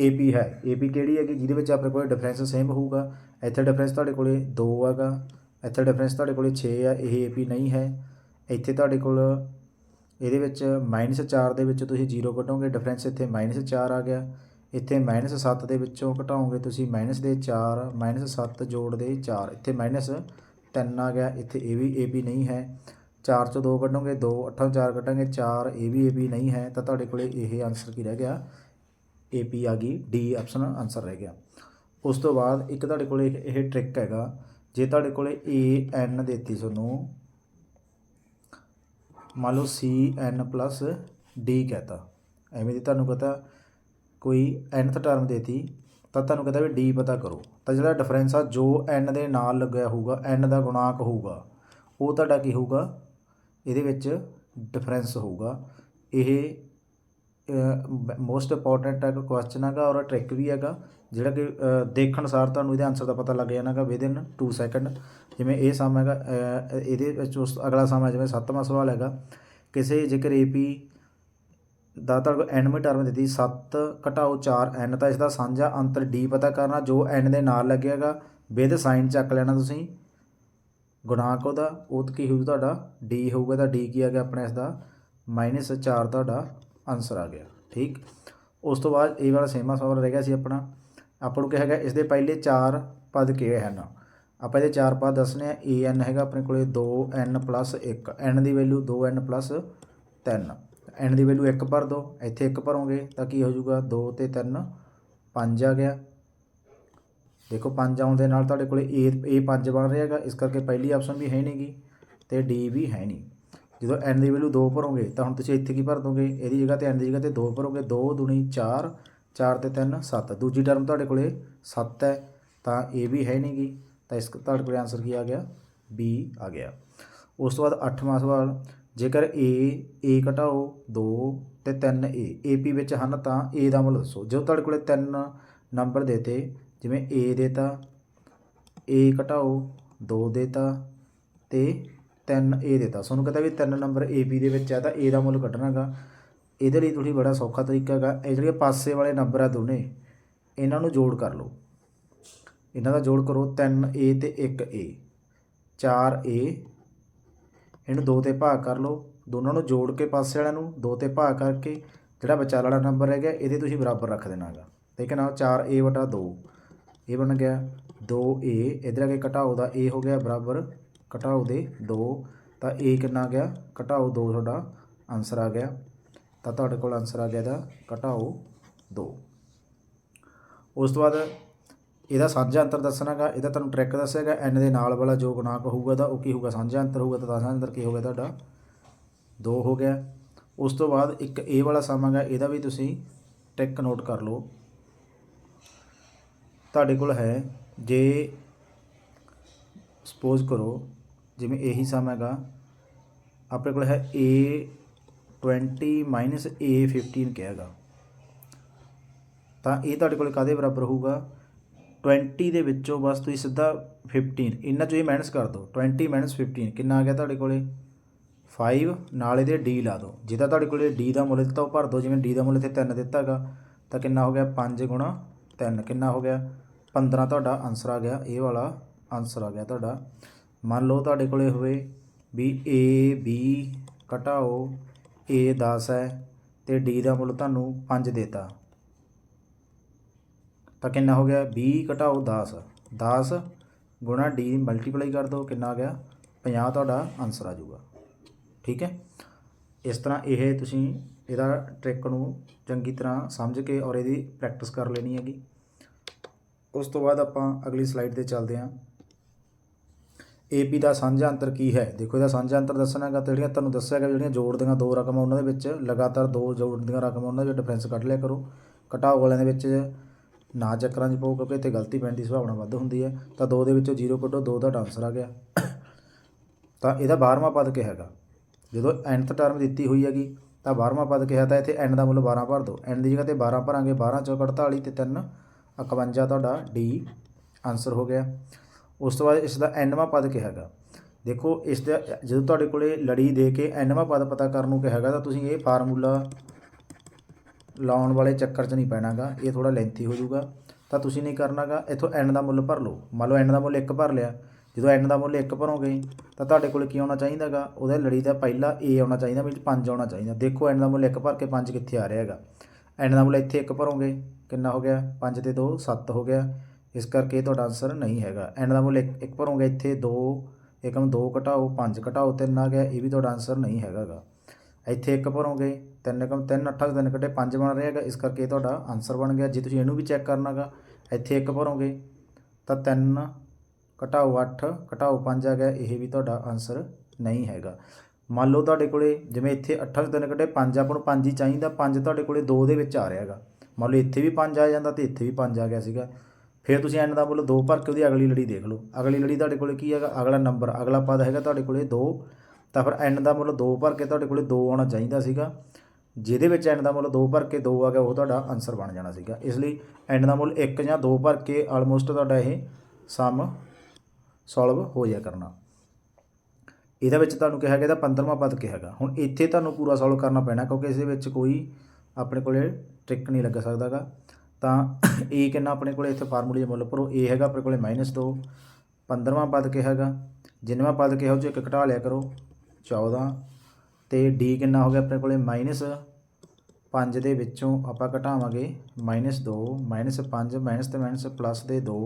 AP ਹੈ? AP ਕਿਹੜੀ ਹੈਗੀ? ਜਿਹਦੇ ਵਿੱਚ ਆਪਣੇ ਕੋਲ ਡਿਫਰੈਂਸ ਸੇਮ ਹੋਊਗਾ। ਇੱਥੇ ਡਿਫਰੈਂਸ ਤੁਹਾਡੇ ਕੋਲੇ 2 ਹੈਗਾ। ਇੱਥੇ ਡਿਫਰੈਂਸ ਤੁਹਾਡੇ ਕੋਲੇ 6 ਆ। ਇਹ AP ਨਹੀਂ ਹੈ। ਇੱਥੇ ਤੁਹਾਡੇ ਕੋਲ ਇਹਦੇ ਵਿੱਚ -4 ਦੇ ਵਿੱਚੋਂ ਤੁਸੀਂ 0 ਕੱਢੋਗੇ ਡਿਫਰੈਂਸ ਇੱਥੇ -4 ਆ ਗਿਆ। ਇੱਥੇ -7 ਦੇ ਵਿੱਚੋਂ ਘਟਾਓਗੇ ਤੁਸੀਂ ਮਾਈਨਸ ਦੇ 4 -7 ਜੋੜ ਦੇ 4 ਇੱਥੇ -3 ਆ ਗਿਆ, ਇੱਥੇ ਇਹ ਵੀ AP ਨਹੀਂ ਹੈ। 4 ਚੋਂ 2 ਕੱਢੋਗੇ 2 8 4 ਕੱਢਾਂਗੇ 4 ਇਹ ਵੀ AP ਨਹੀਂ ਹੈ। ਤਾਂ ਤੁਹਾਡੇ ਕੋਲੇ ਇਹ ਆਨਸਰ ਕੀ ਰਹਿ ਗਿਆ? AP ਆ ਗਈ, D ਆਪਸ਼ਨ ਆਨਸਰ ਰਹਿ ਗਿਆ। ਉਸ ਤੋਂ ਬਾਅਦ ਇੱਕ ਤੁਹਾਡੇ ਕੋਲੇ ਇਹ- ਇਹ ਟ੍ਰਿਕ ਹੈਗਾ। ਜੇ ਤੁਹਾਡੇ ਕੋਲੇ A N ਦੇਤੀ ਤੁਹਾਨੂੰ ਮੰਨ ਲਓ C, N ਪਲੱਸ D ਕਹਤਾ। ਐਵੇਂ ਦੀ ਤੁਹਾਨੂੰ ਪਤਾ ਕੋਈ nth ਟਰਮ ਦੇਤੀ, ਤਾਂ ਤੁਹਾਨੂੰ ਕਹਿੰਦਾ ਵੀ D ਪਤਾ ਕਰੋ। ਤਾਂ ਜਿਹੜਾ ਡਿਫਰੈਂਸ ਆ, ਜੋ n ਦੇ ਨਾਲ ਲੱਗਿਆ ਹੋਊਗਾ, n ਦਾ ਗੁਣਾਂਕ ਹੋਊਗਾ, ਉਹ ਤੁਹਾਡਾ ਕੀ ਹੋਊਗਾ? ਇਹਦੇ ਵਿੱਚ ਡਿਫਰੈਂਸ ਹੋਊਗਾ। ਇਹ ਮੋਸਟ ਇੰਪੋਰਟੈਂਟ ਹੈਗਾ ਕੁਐਸਚਨ ਹੈਗਾ ਔਰ ਟ੍ਰਿਕ ਵੀ ਹੈਗਾ, ਜਿਹੜਾ ਕਿ ਦੇਖਣ ਸਾਰ ਤੁਹਾਨੂੰ ਇਹਦੇ ਆਨਸਰ ਦਾ ਪਤਾ ਲੱਗ ਜਾਣਾ ਜਾਣਾਗਾ ਵਿਦਿਨ 2 ਸੈਕਿੰਡ ਜਿਵੇਂ ਇਹ ਸਮ ਹੈਗਾ ਇਹਦੇ ਵਿੱਚ ਉਸ ਅਗਲਾ ਸਮ ਹੈ ਜਿਵੇਂ ਸੱਤਵਾਂ ਸਵਾਲ ਹੈਗਾ, ਕਿਸੇ ਜੇਕਰ AP ਦਾ ਤੁਹਾਡੇ ਕੋਲ nਵੇਂ ਟਰਮ ਦਿੱਤੀ 7 ਘਟਾਓ 4 n, ਤਾਂ ਇਸ ਦਾ ਸਾਂਝਾ ਅੰਤਰ ਡੀ ਪਤਾ ਕਰਨਾ, ਜੋ n ਦੇ ਨਾਲ ਲੱਗੇਗਾ ਵਿਦ ਸਾਈਨ ਚੱਕ ਲੈਣਾ ਤੁਸੀਂ। ਗੁਣਾਕ ਉਹਦਾ, ਉਹ ਕੀ ਹੋਊ ਤੁਹਾਡਾ ਡੀ ਹੋਊਗਾ ਤਾਂ ਡੀ ਕੀ ਆ ਗਿਆ ਆਪਣਾ ਇਸ ਦਾ -4 ਤੁਹਾਡਾ ਆਨਸਰ ਆ ਗਿਆ, ਠੀਕ? ਉਸ ਤੋਂ ਬਾਅਦ ਇਹ ਵਾਲਾ ਸੇਮਾ ਸਵਾਲ ਰਹਿ ਗਿਆ ਸੀ ਆਪਣਾ। ਆਪਾਂ ਨੂੰ ਕਿਹਾ ਹੈਗਾ ਇਸ ਦੇ ਪਹਿਲੇ ਚਾਰ ਪਦ ਕਿਹੜੇ ਹਨ? ਆਪਾਂ ਇਹਦੇ ਚਾਰ ਪਦ ਦੱਸਣੇ ਆ an ਹੈਗਾ ਆਪਣੇ ਕੋਲੇ 2n 1 n ਦੀ ਵੈਲਿਊ 2n 3 n ਦੀ ਵੈਲਿਊ 1 ਭਰ ਦਿਓ ਇੱਥੇ 1 ਭਰੋਗੇ ਤਾਂ ਕੀ ਹੋ ਜਾਊਗਾ? 2 ਤੇ 3 5 ਆ ਗਿਆ। ਦੇਖੋ 5 ਆਉਣ ਦੇ ਨਾਲ ਤੁਹਾਡੇ ਕੋਲੇ A A 5 ਬਣ ਰਿਹਾ ਹੈਗਾ, ਇਸ ਕਰਕੇ ਪਹਿਲੀ ਆਪਸ਼ਨ ਵੀ ਹੈ ਨਹੀਂਗੀ ਤੇ D ਵੀ ਹੈ ਨਹੀਂ। ਜਦੋਂ n ਦੀ ਵੈਲਿਊ 2 ਭਰੋਗੇ, ਤਾਂ ਹੁਣ ਤੁਸੀਂ ਇੱਥੇ ਕੀ ਭਰ ਦੋਗੇ? ਇਹਦੀ ਜਗ੍ਹਾ ਤੇ n ਦੀ ਜਗ੍ਹਾ ਤੇ 2 ਭਰੋਗੇ 2 ਦੁਨੀ 4 4 ਤੇ 3 7 ਦੂਜੀ ਟਰਮ ਤੁਹਾਡੇ ਕੋਲੇ 7 ਹੈ, ਤਾਂ ਇਹ ਵੀ ਹੈ ਨਹੀਂਗੀ ਤਾਂ ਇਸ ਤੁਹਾਡੇ ਕੋਲੇ ਆਨਸਰ ਕੀ ਆ ਗਿਆ? B ਆ ਗਿਆ। ਉਸ ਤੋਂ ਬਾਅਦ 8ਵਾਂ ਸਵਾਲ, ਜੇਕਰ a a ਘਟਾਓ 2 ਤੇ 3 a ap ਵਿੱਚ ਹਨ ਤਾਂ a ਦਾ ਮੁੱਲ ਦੱਸੋ। ਜਦੋਂ ਤੁਹਾਡੇ ਕੋਲੇ ਤਿੰਨ ਨੰਬਰ ਦੇਤੇ, ਜਿਵੇਂ a ਦੇਤਾ, a ਘਟਾਓ 2 ਦੇਤਾ ਤੇ ਤਿੰਨ ਏ ਦੇਤਾ। ਤੁਹਾਨੂੰ ਕਹਿੰਦਾ ਵੀ ਤਿੰਨ ਨੰਬਰ ap ਦੇ ਵਿੱਚ ਹੈ ਤਾਂ a ਦਾ ਮੁੱਲ ਕੱਢਣਾਗਾ ਇਹਦੇ ਲਈ ਤੁਸੀਂ ਬੜਾ ਸੌਖਾ ਤਰੀਕਾ ਹੈਗਾ ਇਹ ਜਿਹੜੇ ਪਾਸੇ ਵਾਲੇ ਨੰਬਰ ਆ ਦੋਨੇ, ਇਹਨਾਂ ਨੂੰ ਜੋੜ ਕਰ ਲਓ। ਇਹਨਾਂ ਦਾ ਜੋੜ ਕਰੋ 3a ਤੇ 1a 4a ਇਹਨੂੰ 2 ਤੇ ਭਾਗ ਕਰ ਲਓ। ਦੋਨਾਂ ਨੂੰ ਜੋੜ ਕੇ ਪਾਸੇ ਵਾਲਿਆਂ ਨੂੰ 2 ਤੇ ਭਾਗ ਕਰਕੇ ਜਿਹੜਾ ਵਿਚਾਲੇ ਵਾਲਾ ਨੰਬਰ ਹੈਗਾ, ਇਹਦੇ ਤੁਸੀਂ ਬਰਾਬਰ ਰੱਖ ਦੇਣਾ ਹੈਗਾ ਠੀਕ ਹੈ ਨਾ 4a ਵਟਾ 2 ਇਹ ਬਣ ਗਿਆ 2a ਇਧਰ ਕੇ ਘਟਾਓ ਦਾ a ਹੋ ਗਿਆ ਬਰਾਬਰ ਘਟਾਓ ਦੇ 2 ਤਾਂ a ਕਿੰਨਾ ਆ ਗਿਆ? ਘਟਾਓ 2 ਤੁਹਾਡਾ। ਆਨਸਰ ਆ ਗਿਆ। ਤਾਂ ਤੁਹਾਡੇ ਕੋਲ ਆਨਸਰ ਆ ਗਿਆ ਇਹਦਾ। ਘਟਾਓ 2 ਉਸ ਤੋਂ ਬਾਅਦ ਇਹਦਾ ਸਾਂਝਾ ਅੰਤਰ ਦੱਸਣਾਗਾ ਇਹਦਾ ਤੁਹਾਨੂੰ ਟ੍ਰਿਕ ਦੱਸੇਗਾ n ਦੇ ਨਾਲ ਵਾਲਾ ਜੋ ਗੁਣਾਕ ਹੋਊਗਾ ਤਾਂ ਉਹ ਕੀ ਹੋਊਗਾ? ਸਾਂਝਾ ਅੰਤਰ ਹੋਊਗਾ। ਤਾਂ ਸਾਂਝਾ ਅੰਤਰ ਕੀ ਹੋਊਗਾ ਤੁਹਾਡਾ? 2 ਹੋ ਗਿਆ। ਉਸ ਤੋਂ ਬਾਅਦ ਇੱਕ ਇਹ ਵਾਲਾ ਸਮ ਹੈਗਾ। ਇਹਦਾ ਵੀ ਤੁਸੀਂ ਟ੍ਰਿਕ ਨੋਟ ਕਰ ਲਓ। ਤੁਹਾਡੇ ਕੋਲ ਹੈ। ਜੇ ਸਪੋਜ਼ ਕਰੋ ਜਿਵੇਂ ਇਹੀ ਸਮ ਹੈਗਾ। ਆਪਣੇ ਕੋਲ ਹੈ a 20 ਮਾਈਨਸ a 15 ਕਹੇਗਾ ਤਾਂ ਇਹ ਤੁਹਾਡੇ ਕੋਲ ਕਾਦੇ ਬਰਾਬਰ ਹੋਊਗਾ? 20 ਦੇ ਵਿੱਚੋਂ ਬਸ ਤੁਸੀਂ ਸਿੱਧਾ 15 ਇਹਨਾਂ ਚੋਂ ਇਹ ਮਾਈਨਸ ਕਰ ਦਿਓ। 20 ਮਾਈਨਸ 15 ਕਿੰਨਾ ਆ ਗਿਆ ਤੁਹਾਡੇ ਕੋਲੇ? 5 ਨਾਲ ਇਹਦੇ d ਲਾ ਦਿਓ। ਜਿਹਦਾ ਤੁਹਾਡੇ ਕੋਲੇ d ਦਾ ਮੁੱਲ ਦਿੱਤਾ, ਉਹ ਭਰ ਦਿਓ। ਜਿਵੇਂ d ਦਾ ਮੁੱਲ ਇੱਥੇ 3 ਦਿੱਤਾ ਹੈਗਾ, ਤਾਂ ਕਿੰਨਾ ਹੋ ਗਿਆ? 5 ਗੁਣਾ 3 ਕਿੰਨਾ ਹੋ ਗਿਆ? 15 ਤੁਹਾਡਾ ਆਨਸਰ ਆ ਗਿਆ। ਇਹ ਵਾਲਾ ਆਨਸਰ ਆ ਗਿਆ ਤੁਹਾਡਾ। ਮੰਨ ਲਓ ਤੁਹਾਡੇ ਕੋਲੇ ਹੋਵੇ ਵੀ a, b ਘਟਾਓ, a 10 ਹੈ ਤੇ d ਦਾ ਮੁੱਲ ਤੁਹਾਨੂੰ 5 ਦੇਤਾ। ਤਾਂ ਕਿੰਨਾ ਹੋ ਗਿਆ? 20 ਘਟਾਓ 10 10 ਗੁਣਾ d ਮਲਟੀਪਲਾਈ ਕਰ ਦਿਓ, ਕਿੰਨਾ ਆ ਗਿਆ? 50 ਤੁਹਾਡਾ ਆਨਸਰ ਆ ਜਾਊਗਾ। ਠੀਕ ਹੈ? ਇਸ ਤਰ੍ਹਾਂ ਇਹ ਤੁਸੀਂ ਇਹਦਾ ਟ੍ਰਿਕ ਨੂੰ ਚੰਗੀ ਤਰ੍ਹਾਂ ਸਮਝ ਕੇ ਔਰ ਇਹਦੀ ਪ੍ਰੈਕਟਿਸ ਕਰ ਲੈਣੀ ਹੈਗੀ। ਉਸ ਤੋਂ ਬਾਅਦ ਆਪਾਂ ਅਗਲੀ ਸਲਾਈਡ ਤੇ ਚੱਲਦੇ ਹਾਂ। AP ਦਾ ਸਾਂਝਾ ਅੰਤਰ ਕੀ ਹੈ? ਦੇਖੋ ਇਹਦਾ ਸਾਂਝਾ ਅੰਤਰ ਦੱਸਣਾ ਹੈਗਾ ਤੇ ਜਿਹੜੀਆਂ ਤੁਹਾਨੂੰ ਦੱਸਿਆ ਗਿਆ ਜਿਹੜੀਆਂ ਜੋੜ ਦੀਆਂ ਦੋ ਰਕਮਾਂ ਉਹਨਾਂ ਦੇ ਵਿੱਚ, ਲਗਾਤਾਰ ਦੋ ਜੋੜ ਦੀਆਂ ਰਕਮਾਂ ਉਹਨਾਂ ਦੇ ਡਿਫਰੈਂਸ ਕੱਢ ਲਿਆ ਕਰੋ। ਘਟਾਓ ਵਾਲਿਆਂ ਦੇ ਵਿੱਚ ਨਾ ਚੱਕਰਾਂ 'ਚ ਪਾਓ ਕਿਉਂਕਿ ਇੱਥੇ ਗਲਤੀ ਪੈਣ ਦੀ ਸੰਭਾਵਨਾ ਵੱਧ ਹੁੰਦੀ ਹੈ। ਤਾਂ ਦੋ ਦੇ ਵਿੱਚੋਂ ਜ਼ੀਰੋ ਕੱਢੋ, ਦੋ ਦਾ ਆਨਸਰ ਆ ਗਿਆ। ਤਾਂ ਇਹਦਾ 12ਵਾਂ ਪਦ ਕਿਹਾ ਹੈਗਾ। ਜਦੋਂ nth ਟਰਮ ਦਿੱਤੀ ਹੋਈ ਹੈਗੀ, ਤਾਂ 12ਵਾਂ ਪਦ ਕਿਹਾ ਤਾਂ ਇੱਥੇ n ਦਾ ਮੁੱਲ 12 ਭਰ ਦਿਓ। n ਦੀ ਜਗ੍ਹਾ ਤੇ 12 ਭਰਾਂਗੇ 12 'ਚੋਂ 48 ਤੇ 3 51 ਤੁਹਾਡਾ d ਆਨਸਰ ਹੋ ਗਿਆ। ਉਸ ਤੋਂ ਬਾਅਦ ਇਸ ਦਾ nਵਾਂ ਪਦ ਕਿਹਾ ਹੈਗਾ ਦੇਖੋ, ਇਸ ਦਾ ਜਦੋਂ ਤੁਹਾਡੇ ਕੋਲੇ ਲੜੀ ਦੇ ਕੇ ਐਨਵਾਂ ਪਦ ਪਤਾ ਕਰਨ ਨੂੰ ਕਿਹਾ ਹੈਗਾ ਤਾਂ ਤੁਸੀਂ ਇਹ ਫਾਰਮੂਲਾ ਲਾਉਣ ਵਾਲੇ ਚੱਕਰ 'ਚ ਨਹੀਂ ਪੈਣਾਗਾ, ਇਹ ਥੋੜਾ ਲੈਂਥੀ ਹੋ ਜਾਊਗਾ। ਤਾਂ ਤੁਸੀਂ ਨਹੀਂ ਕਰਨਾਗਾ, ਇੱਥੋਂ n ਦਾ ਮੁੱਲ ਭਰ ਲਓ। ਮੰਨ ਲਓ n ਦਾ ਮੁੱਲ 1 ਭਰ ਲਿਆ। ਜਦੋਂ n ਦਾ ਮੁੱਲ 1 ਭਰੋਗੇ, ਤਾਂ ਤੁਹਾਡੇ ਕੋਲ ਕੀ ਆਉਣਾ ਚਾਹੀਦਾਗਾ? ਉਹਦਾ ਲੜੀ ਦਾ ਪਹਿਲਾ ਏ ਆਉਣਾ ਚਾਹੀਦਾ, ਵਿੱਚ 5 ਆਉਣਾ ਚਾਹੀਦਾ। ਦੇਖੋ n ਦਾ ਮੁੱਲ 1 ਭਰ ਕੇ 5 ਕਿੱਥੇ ਆ ਰਿਹਾ ਹੈਗਾ? ਐਨ ਦਾ ਮੁੱਲ ਇੱਥੇ 1 ਭਰੋਗੇ, ਕਿੰਨਾ ਹੋ ਗਿਆ? 5 ਤੇ 2 7 ਹੋ ਗਿਆ। ਇਸ ਕਰਕੇ ਤੁਹਾਡਾ ਆਨਸਰ ਨਹੀਂ ਹੈਗਾ। ਐਂਡ ਦਾ ਮੁੱਲ ਇੱਕ ਇੱਕ ਭਰੋਗੇ ਇੱਥੇ 2 ਇੱਕਮ 2 ਘਟਾਓ 5 ਘਟਾਓ 3 ਆ ਗਿਆ, ਇਹ ਵੀ ਤੁਹਾਡਾ ਆਨਸਰ ਨਹੀਂ ਹੈਗਾਗਾ। ਇੱਥੇ ਇੱਕ ਭਰੋਗੇ 3 ਇੱਕਮ 3 8 3 ਘਟੇ 5 ਬਣ ਰਿਹਾ ਹੈਗਾ, ਇਸ ਕਰਕੇ ਇਹ ਤੁਹਾਡਾ ਆਨਸਰ ਬਣ ਗਿਆ। ਜੇ ਤੁਸੀਂ ਇਹਨੂੰ ਵੀ ਚੈੱਕ ਕਰਨਾਗਾ, ਇੱਥੇ ਇੱਕ ਭਰੋਗੇ, ਤਾਂ 3 ਘਟਾਓ 8 ਘਟਾਓ 5 ਆ ਗਿਆ, ਇਹ ਵੀ ਤੁਹਾਡਾ ਆਨਸਰ ਨਹੀਂ ਹੈਗਾ। ਮੰਨ ਲਓ ਤੁਹਾਡੇ ਕੋਲੇ ਜਿਵੇਂ ਇੱਥੇ 8 3 ਘਟੇ 5 ਆਪਾਂ ਨੂੰ 5 ਹੀ ਚਾਹੀਦਾ 5 ਤੁਹਾਡੇ ਕੋਲੇ 2 ਦੇ ਵਿੱਚ ਆ ਰਿਹਾ ਹੈਗਾ। ਮੰਨ ਲਓ ਇੱਥੇ ਵੀ 5 ਆ ਜਾਂਦਾ ਤੇ ਇੱਥੇ ਵੀ 5 ਆ ਗਿਆ ਸੀਗਾ। ਫਿਰ ਤੁਸੀਂ n ਦਾ ਮੁੱਲ 2 ਭਰ ਕੇ ਉਹਦੀ ਅਗਲੀ ਲੜੀ ਦੇਖ ਲਓ। ਅਗਲੀ ਲੜੀ ਤੁਹਾਡੇ ਕੋਲੇ ਕੀ ਹੈਗਾ? ਅਗਲਾ ਨੰਬਰ ਅਗਲਾ ਪਦ ਹੈਗਾ ਤੁਹਾਡੇ ਕੋਲੇ 2 ਤਾਂ ਫਿਰ n ਦਾ ਮੁੱਲ 2 ਭਰ ਕੇ ਤੁਹਾਡੇ ਕੋਲੇ 2 ਆਉਣਾ ਚਾਹੀਦਾ ਸੀਗਾ। ਜਿਹਦੇ ਵਿੱਚ n ਦਾ ਮੁੱਲ 2 ਭਰ ਕੇ 2 ਆ ਗਿਆ, ਉਹ ਤੁਹਾਡਾ ਆਨਸਰ ਬਣ ਜਾਣਾ ਸੀਗਾ। ਇਸ ਲਈ n ਦਾ ਮੁੱਲ 1 ਜਾਂ 2 ਭਰ ਕੇ ਆਲਮੋਸਟ ਤੁਹਾਡਾ ਇਹ ਸਮ ਸੋਲਵ ਹੋ ਜਾ ਕਰਨਾ। ਇਹਦੇ ਵਿੱਚ ਤੁਹਾਨੂੰ ਕਿਹਾ ਗਿਆ, ਇਹਦਾ 15ਵਾਂ ਪਦ ਕਿਹਾ ਹੈਗਾ ਹੁਣ ਇੱਥੇ ਤੁਹਾਨੂੰ ਪੂਰਾ ਸੋਲਵ ਕਰਨਾ ਪੈਣਾ, ਕਿਉਂਕਿ ਇਸ ਦੇ ਵਿੱਚ ਕੋਈ ਆਪਣੇ ਕੋਲੇ ਟ੍ਰਿਕ ਨਹੀਂ ਲੱਗ ਸਕਦਾਗਾ। ਤਾਂ ਏ ਕਿੰਨਾ ਆਪਣੇ ਕੋਲੇ ਇੱਥੇ ਫਾਰਮੂਲੇ ਦੇ ਮੁੱਲ ਭਰੋ। ਏ ਹੈਗਾ ਆਪਣੇ ਕੋਲੇ -2 15ਵਾਂ ਪਦ ਕਿਹਾ ਹੈਗਾ, ਜਿੰਨਵਾਂ ਪਦ ਕਿਹਾ ਉਹ 'ਚ ਇੱਕ ਘਟਾ ਲਿਆ ਕਰੋ 14 ਤੇ ਡੀ ਕਿੰਨਾ ਹੋ ਗਿਆ ਆਪਣੇ ਕੋਲੇ -5 ਦੇ ਵਿੱਚੋਂ ਆਪਾਂ ਘਟਾਵਾਂਗੇ -2 -5 ਮਾਈਨਸ ਤੇ ਮਾਈਨਸ ਪਲੱਸ ਦੇ 2